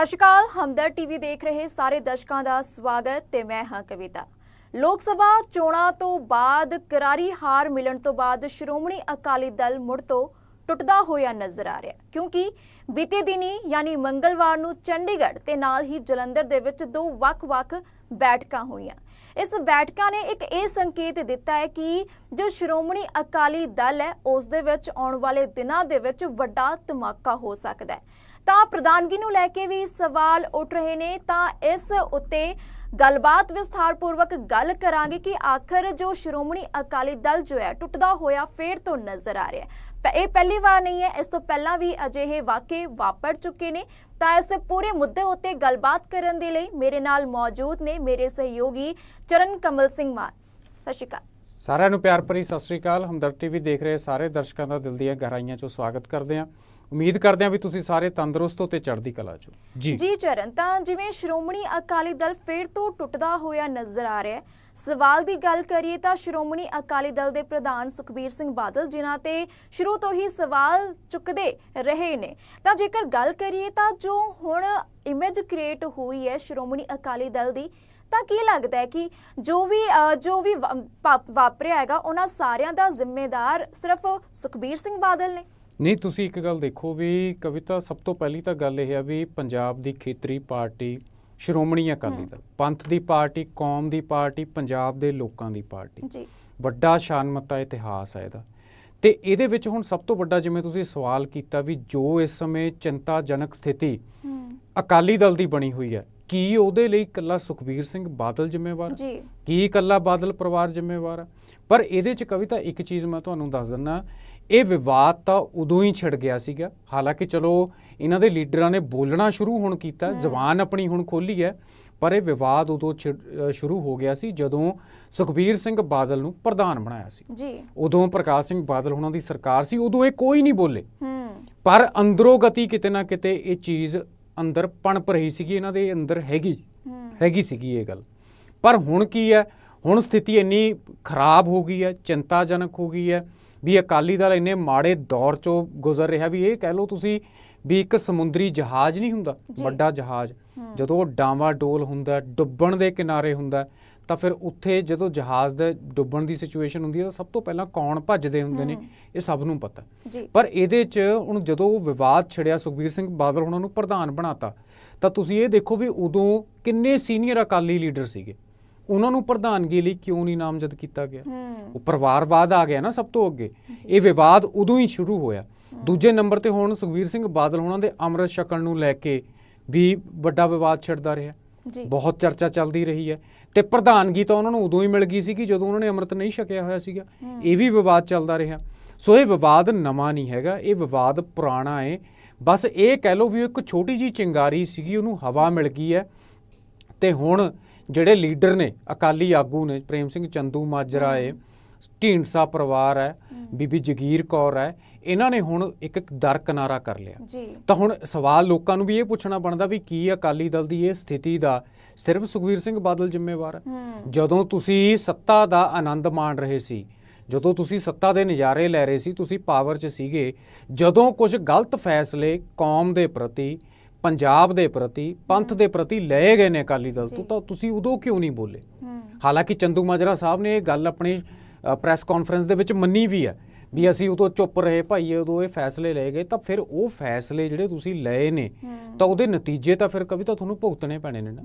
ਸਤਿ ਸ਼੍ਰੀ ਅਕਾਲ, ਹਮਦਰ ਟੀਵੀ ਦੇਖ ਰਹੇ ਸਾਰੇ ਦਰਸ਼ਕਾਂ ਦਾ ਸਵਾਗਤ ਤੇ ਮੈਂ ਹਾਂ ਕਵਿਤਾ। ਲੋਕ ਸਭਾ ਚੋਣਾਂ ਤੋਂ ਬਾਅਦ ਕਰਾਰੀ ਹਾਰ ਮਿਲਣ ਤੋਂ ਬਾਅਦ ਸ਼੍ਰੋਮਣੀ ਅਕਾਲੀ ਦਲ ਮੁੜ ਤੋਂ ਟੁੱਟਦਾ ਹੋਇਆ ਨਜ਼ਰ ਆ ਰਿਹਾ ਕਿਉਂਕਿ ਬੀਤੇ ਦਿਨੀ ਯਾਨੀ ਮੰਗਲਵਾਰ ਨੂੰ ਚੰਡੀਗੜ੍ਹ ਤੇ ਨਾਲ ਹੀ ਜਲੰਧਰ ਦੇ ਵਿੱਚ ਦੋ ਵੱਖ-ਵੱਖ ਬੈਠਕਾਂ ਹੋਈਆਂ। ਇਸ ਬੈਠਕਾਂ ਨੇ ਇੱਕ ਇਹ ਸੰਕੇਤ ਦਿੱਤਾ ਹੈ ਕਿ ਜੋ ਸ਼੍ਰੋਮਣੀ ਅਕਾਲੀ ਦਲ ਹੈ, ਉਸ ਦੇ ਵਿੱਚ ਆਉਣ ਵਾਲੇ ਦਿਨਾਂ ਦੇ ਵਿੱਚ ਵੱਡਾ ਧਮਾਕਾ ਹੋ ਸਕਦਾ ਹੈ। ਤਾਂ ਪ੍ਰਧਾਨਗੀ ਨੂੰ ਲੈ ਕੇ ਵੀ ਸਵਾਲ ਉੱਠ ਰਹੇ ਨੇ, ਤਾਂ ਇਸ ਉੱਤੇ ਗੱਲਬਾਤ ਵਿਸਥਾਰਪੂਰਵਕ ਗੱਲ ਕਰਾਂਗੇ ਕਿ ਆਖਰ ਜੋ ਸ਼੍ਰੋਮਣੀ ਅਕਾਲੀ ਦਲ ਜੋ ਹੈ, ਟੁੱਟਦਾ ਹੋਇਆ ਫੇਰ ਤੋਂ ਨਜ਼ਰ ਆ ਰਿਹਾ ਹੈ। ਇਹ ਪਹਿਲੀ ਵਾਰ ਨਹੀਂ ਹੈ ਇਸ ਤੋਂ ਪਹਿਲਾਂ ਵੀ ਅਜਿਹੇ ਵਾਕਏ ਵਾਪਰ ਚੁੱਕੇ ਨੇ। ਤਾਂ ਇਸ ਪੂਰੇ ਮੁੱਦੇ ਉੱਤੇ ਗੱਲਬਾਤ ਕਰਨ ਦੇ ਲਈ ਮੇਰੇ ਨਾਲ ਮੌਜੂਦ ਨੇ ਮੇਰੇ ਸਹਿਯੋਗੀ ਚਰਨ ਕਮਲ ਸਿੰਘ ਮਾਨ। ਸਤਿ ਸ਼੍ਰੀ ਅਕਾਲ। ਸਾਰਿਆਂ ਨੂੰ ਪਿਆਰ ਭਰੀ ਸਤਿ ਸ੍ਰੀ ਅਕਾਲ। ਹਮਦਰ ਟੀਵੀ ਦੇਖ ਰਹੇ ਸਾਰੇ ਦਰਸ਼ਕਾਂ ਦਾ ਦਿਲ ਦੀਆਂ ਗਹਿਰਾਈਆਂ ਚੋਂ ਸਵਾਗਤ ਕਰਦੇ ਹਾਂ। ਉਮੀਦ ਕਰਦੇ ਹਾਂ ਵੀ ਤੁਸੀਂ ਸਾਰੇ ਤੰਦਰੁਸਤ ਹੋ ਤੇ ਚੜ੍ਹਦੀ ਕਲਾ ਚੋਂ। ਜੀ। ਜੀ ਚਰਨ ਤਾਂ ਜਿਵੇਂ ਸ਼੍ਰੋਮਣੀ ਅਕਾਲੀ ਦਲ ਫੇਰ ਤੋਂ ਟੁੱਟਦਾ ਹੋਇਆ ਨਜ਼ਰ ਆ ਰਿਹਾ ਹੈ ਸਵਾਲ ਦੀ ਗੱਲ ਕਰੀਏ ਤਾਂ ਸ਼੍ਰੋਮਣੀ ਅਕਾਲੀ ਦਲ ਦੇ ਪ੍ਰਧਾਨ ਸੁਖਬੀਰ ਸਿੰਘ ਬਾਦਲ ਜਿਨ੍ਹਾਂ ਤੇ ਸ਼ੁਰੂ ਤੋਂ ਹੀ ਸਵਾਲ ਚੁੱਕਦੇ ਰਹੇ ਨੇ। ਤਾਂ ਜੇਕਰ ਗੱਲ ਕਰੀਏ ਤਾਂ ਜੋ ਹੁਣ ਇਮੇਜ ਕ੍ਰੀਏਟ ਹੋਈ ਹੈ ਸ਼੍ਰੋਮਣੀ ਅਕਾਲੀ ਦਲ ਦੀ, ਤਾਂ ਕੀ ਲੱਗਦਾ ਹੈ ਕਿ ਜੋ ਵੀ ਜੋ ਵੀ ਵਾਪਰਿਆ ਹੈਗਾ, ਉਹਨਾਂ ਸਾਰਿਆਂ ਦਾ ਜ਼ਿੰਮੇਦਾਰ ਸਿਰਫ ਸੁਖਬੀਰ ਸਿੰਘ ਬਾਦਲ ਨੇ? ਨਹੀਂ, ਤੁਸੀਂ ਇੱਕ ਗੱਲ ਦੇਖੋ ਵੀ ਕਵਿਤਾ ਸਭ ਤੋਂ ਪਹਿਲੀ ਤਾਂ ਗੱਲ ਇਹ ਹੈ ਵੀ ਪੰਜਾਬ ਦੀ ਖੇਤਰੀ ਪਾਰਟੀ ਸ਼੍ਰੋਮਣੀ ਅਕਾਲੀ ਦਲ ਪੰਥ ਦੀ ਪਾਰਟੀ ਕੌਮ ਦੀ ਪਾਰਟੀ ਪੰਜਾਬ ਦੇ ਲੋਕਾਂ ਦੀ ਪਾਰਟੀ। ਜੀ। ਵੱਡਾ ਸ਼ਾਨਮੱਤਾ ਇਤਿਹਾਸ ਹੈ ਇਹਦਾ। ਤੇ ਇਹਦੇ ਵਿੱਚ ਹੁਣ ਸਭ ਤੋਂ ਵੱਡਾ ਜਿਵੇਂ ਤੁਸੀਂ ਸਵਾਲ ਕੀਤਾ ਵੀ ਜੋ ਇਸ ਸਮੇਂ ਚਿੰਤਾਜਨਕ ਸਥਿਤੀ ਅਕਾਲੀ ਦਲ ਦੀ ਬਣੀ ਹੋਈ ਹੈ ਕੀ ਉਹਦੇ ਲਈ ਇਕੱਲਾ ਸੁਖਬੀਰ ਸਿੰਘ ਬਾਦਲ ਜ਼ਿੰਮੇਵਾਰ? ਜੀ। ਕੀ ਇਕੱਲਾ ਬਾਦਲ ਪਰਿਵਾਰ ਜ਼ਿੰਮੇਵਾਰ ਪਰ ਇਹਦੇ ਚ ਕਵਿਤਾ ਇੱਕ ਚੀਜ਼ ਮੈਂ ਤੁਹਾਨੂੰ ਦੱਸ ਦਿੰਨਾ ਇਹ ਵਿਵਾਦ ਤਾਂ ਉਦੋਂ ਹੀ ਛਿੜ ਗਿਆ ਸੀਗਾ ਹਾਲਾਂਕਿ ਚਲੋ ਇਹਨਾਂ ਦੇ ਲੀਡਰਾਂ ਨੇ ਬੋਲਣਾ ਸ਼ੁਰੂ ਹੁਣ ਕੀਤਾ ਜ਼ਬਾਨ ਆਪਣੀ ਹੁਣ ਖੋਲੀ ਹੈ ਪਰ ਇਹ ਵਿਵਾਦ ਉਦੋਂ ਸ਼ੁਰੂ ਹੋ ਗਿਆ ਸੀ ਜਦੋਂ ਸੁਖਬੀਰ ਸਿੰਘ ਬਾਦਲ ਨੂੰ ਪ੍ਰਧਾਨ ਬਣਾਇਆ ਸੀ। ਜੀ। ਉਦੋਂ ਪ੍ਰਕਾਸ਼ ਸਿੰਘ ਬਾਦਲ ਉਹਨਾਂ ਦੀ ਸਰਕਾਰ ਸੀ ਉਦੋਂ ਇਹ ਕੋਈ ਨਹੀਂ ਬੋਲੇ। ਹੂੰ ਪਰ ਅੰਦਰੋਂ ਗਤੀ ਕਿਤੇ ਨਾ ਕਿਤੇ ਇਹ ਚੀਜ਼ ਅੰਦਰ ਪਣਪ ਰਹੀ ਸੀਗੀ ਇਹਨਾਂ ਦੇ ਅੰਦਰ ਹੈਗੀ ਹੈਗੀ ਸੀਗੀ ਇਹ ਗੱਲ। ਪਰ ਹੁਣ ਕੀ ਹੈ ਹੁਣ ਸਥਿਤੀ ਇੰਨੀ ਖਰਾਬ ਹੋ ਗਈ ਹੈ ਚਿੰਤਾਜਨਕ ਹੋ ਗਈ ਹੈ ਵੀ ਅਕਾਲੀ ਦਲ ਇੰਨੇ ਮਾੜੇ ਦੌਰ ਚੋਂ ਗੁਜ਼ਰ ਰਿਹਾ ਵੀ ਇਹ ਕਹਿ ਲਓ ਤੁਸੀਂ ਵੀ ਇੱਕ ਸਮੁੰਦਰੀ ਜਹਾਜ਼ ਨਹੀਂ ਹੁੰਦਾ। ਵੱਡਾ ਜਹਾਜ਼। ਜਦੋਂ ਉਹ ਡਾਵਾਂ ਡੋਲ ਹੁੰਦਾ ਡੁੱਬਣ ਦੇ ਕਿਨਾਰੇ ਹੁੰਦਾ ਤਾਂ ਫਿਰ ਉੱਥੇ ਜਦੋਂ ਜਹਾਜ਼ ਦੇ ਡੁੱਬਣ ਦੀ ਸਿਚੁਏਸ਼ਨ ਹੁੰਦੀ ਹੈ ਤਾਂ ਸਭ ਤੋਂ ਪਹਿਲਾਂ ਕੌਣ ਭੱਜਦੇ ਹੁੰਦੇ ਨੇ। ਇਹ ਸਭ ਨੂੰ ਪਤਾ। ਪਰ ਇਹਦੇ 'ਚ ਹੁਣ ਜਦੋਂ ਉਹ ਵਿਵਾਦ ਛਿੜਿਆ ਸੁਖਬੀਰ ਸਿੰਘ ਬਾਦਲ ਉਹਨਾਂ ਨੂੰ ਪ੍ਰਧਾਨ ਬਣਾਤਾ ਤਾਂ ਤੁਸੀਂ ਇਹ ਦੇਖੋ ਵੀ ਉਦੋਂ ਕਿੰਨੇ ਸੀਨੀਅਰ ਅਕਾਲੀ ਲੀਡਰ ਸੀਗੇ। ਉਹਨਾਂ ਨੂੰ ਪ੍ਰਧਾਨਗੀ ਲਈ ਕਿਉਂ ਨਹੀਂ ਨਾਮਜ਼ਦ ਕੀਤਾ ਗਿਆ? ਉਹ ਪਰਿਵਾਰਵਾਦ ਆ ਗਿਆ ਨਾ ਸਭ ਤੋਂ ਅੱਗੇ। ਇਹ ਵਿਵਾਦ ਉਦੋਂ ਹੀ ਸ਼ੁਰੂ ਹੋਇਆ। ਦੂਜੇ ਨੰਬਰ ਤੇ ਹੁਣ ਸੁਖਬੀਰ ਸਿੰਘ ਬਾਦਲ ਉਹਨਾਂ ਦੇ ਅੰਮ੍ਰਿਤ ਛਕਣ ਨੂੰ ਲੈ ਕੇ ਵੀ ਵੱਡਾ ਵਿਵਾਦ ਛਿੜਦਾ ਰਿਹਾ। ਜੀ। ਬਹੁਤ ਚਰਚਾ ਚੱਲਦੀ ਰਹੀ ਹੈ ਤੇ ਪ੍ਰਧਾਨਗੀ ਤਾਂ ਉਹਨਾਂ ਨੂੰ ਉਦੋਂ ਹੀ ਮਿਲ ਗਈ ਸੀ ਕਿ ਜਦੋਂ ਉਹਨਾਂ ਨੇ ਅੰਮ੍ਰਿਤ ਨਹੀਂ ਛਕਿਆ ਹੋਇਆ ਸੀਗਾ। ਇਹ ਵੀ ਵਿਵਾਦ ਚੱਲਦਾ ਰਿਹਾ। ਸੋ ਇਹ ਵਿਵਾਦ ਨਵਾਂ ਨਹੀਂ ਹੈਗਾ ਇਹ ਵਿਵਾਦ ਪੁਰਾਣਾ ਹੈ। ਬਸ ਇਹ ਕਹਿ ਲਓ ਵੀ ਇੱਕ ਛੋਟੀ ਜੀ ਚਿੰਗਾਰੀ ਸੀਗੀ ਉਹਨੂੰ ਹਵਾ ਮਿਲ ਗਈ ਹੈ। ਤੇ ਹੁਣ ਜਿਹੜੇ ਲੀਡਰ ਨੇ ਅਕਾਲੀ ਆਗੂ ਨੇ ਪ੍ਰੇਮ ਸਿੰਘ ਚੰਦੂ ਮਾਜਰਾ ਹੈ ਢੀਂਡਸਾ ਪਰਿਵਾਰ ਹੈ। ਬੀਬੀ ਜਗੀਰ ਕੌਰ ਹੈ ਇਹਨਾਂ ਨੇ ਹੁਣ ਇੱਕ ਇੱਕ ਦਰ ਕਿਨਾਰਾ ਕਰ ਲਿਆ। ਜੀ। ਤਾਂ ਹੁਣ ਸਵਾਲ ਲੋਕਾਂ ਨੂੰ ਵੀ ਇਹ ਪੁੱਛਣਾ ਬਣਦਾ ਵੀ ਕੀ ਅਕਾਲੀ ਦਲ ਦੀ ਇਹ ਸਥਿਤੀ ਦਾ ਸਿਰਫ ਸੁਖਵੀਰ ਸਿੰਘ ਬਾਦਲ ਜ਼ਿੰਮੇਵਾਰ ਹੈ। ਜਦੋਂ ਤੁਸੀਂ ਸੱਤਾ ਦਾ ਆਨੰਦ ਮਾਣ ਰਹੇ ਸੀ ਜਦੋਂ ਤੁਸੀਂ ਸੱਤਾ ਦੇ ਨਜ਼ਾਰੇ ਲੈ ਰਹੇ ਸੀ ਤੁਸੀਂ ਪਾਵਰ 'ਚ ਸੀਗੇ ਜਦੋਂ ਕੁਝ ਗਲਤ ਫੈਸਲੇ ਕੌਮ ਦੇ ਪ੍ਰਤੀ ਪੰਜਾਬ ਦੇ ਪ੍ਰਤੀ ਪੰਥ ਦੇ ਪ੍ਰਤੀ ਲਏ ਗਏ ਨੇ ਅਕਾਲੀ ਦਲ ਤੋਂ। ਤਾਂ ਤੁਸੀਂ ਉਦੋਂ ਕਿਉਂ ਨਹੀਂ ਬੋਲੇ? ਹਾਲਾਂਕਿ ਚੰਦੂ ਮਾਜਰਾ ਸਾਹਿਬ ਨੇ ਇਹ ਗੱਲ ਆਪਣੀ ਪ੍ਰੈਸ ਕਾਨਫਰੰਸ ਦੇ ਵਿੱਚ ਮੰਨੀ ਵੀ ਹੈ ਵੀ ਅਸੀਂ ਉਦੋਂ ਚੁੱਪ ਰਹੇ ਭਾਈ ਉਦੋਂ ਇਹ ਫੈਸਲੇ ਲਏ ਗਏ ਤਾਂ ਫਿਰ ਉਹ ਫੈਸਲੇ ਜਿਹੜੇ ਤੁਸੀਂ ਲਏ ਨੇ ਤਾਂ ਉਹਦੇ ਨਤੀਜੇ ਤਾਂ ਫਿਰ ਕਵਿਤਾ ਤੁਹਾਨੂੰ ਭੁਗਤਣੇ ਪੈਣੇ ਨੇ ਨਾ।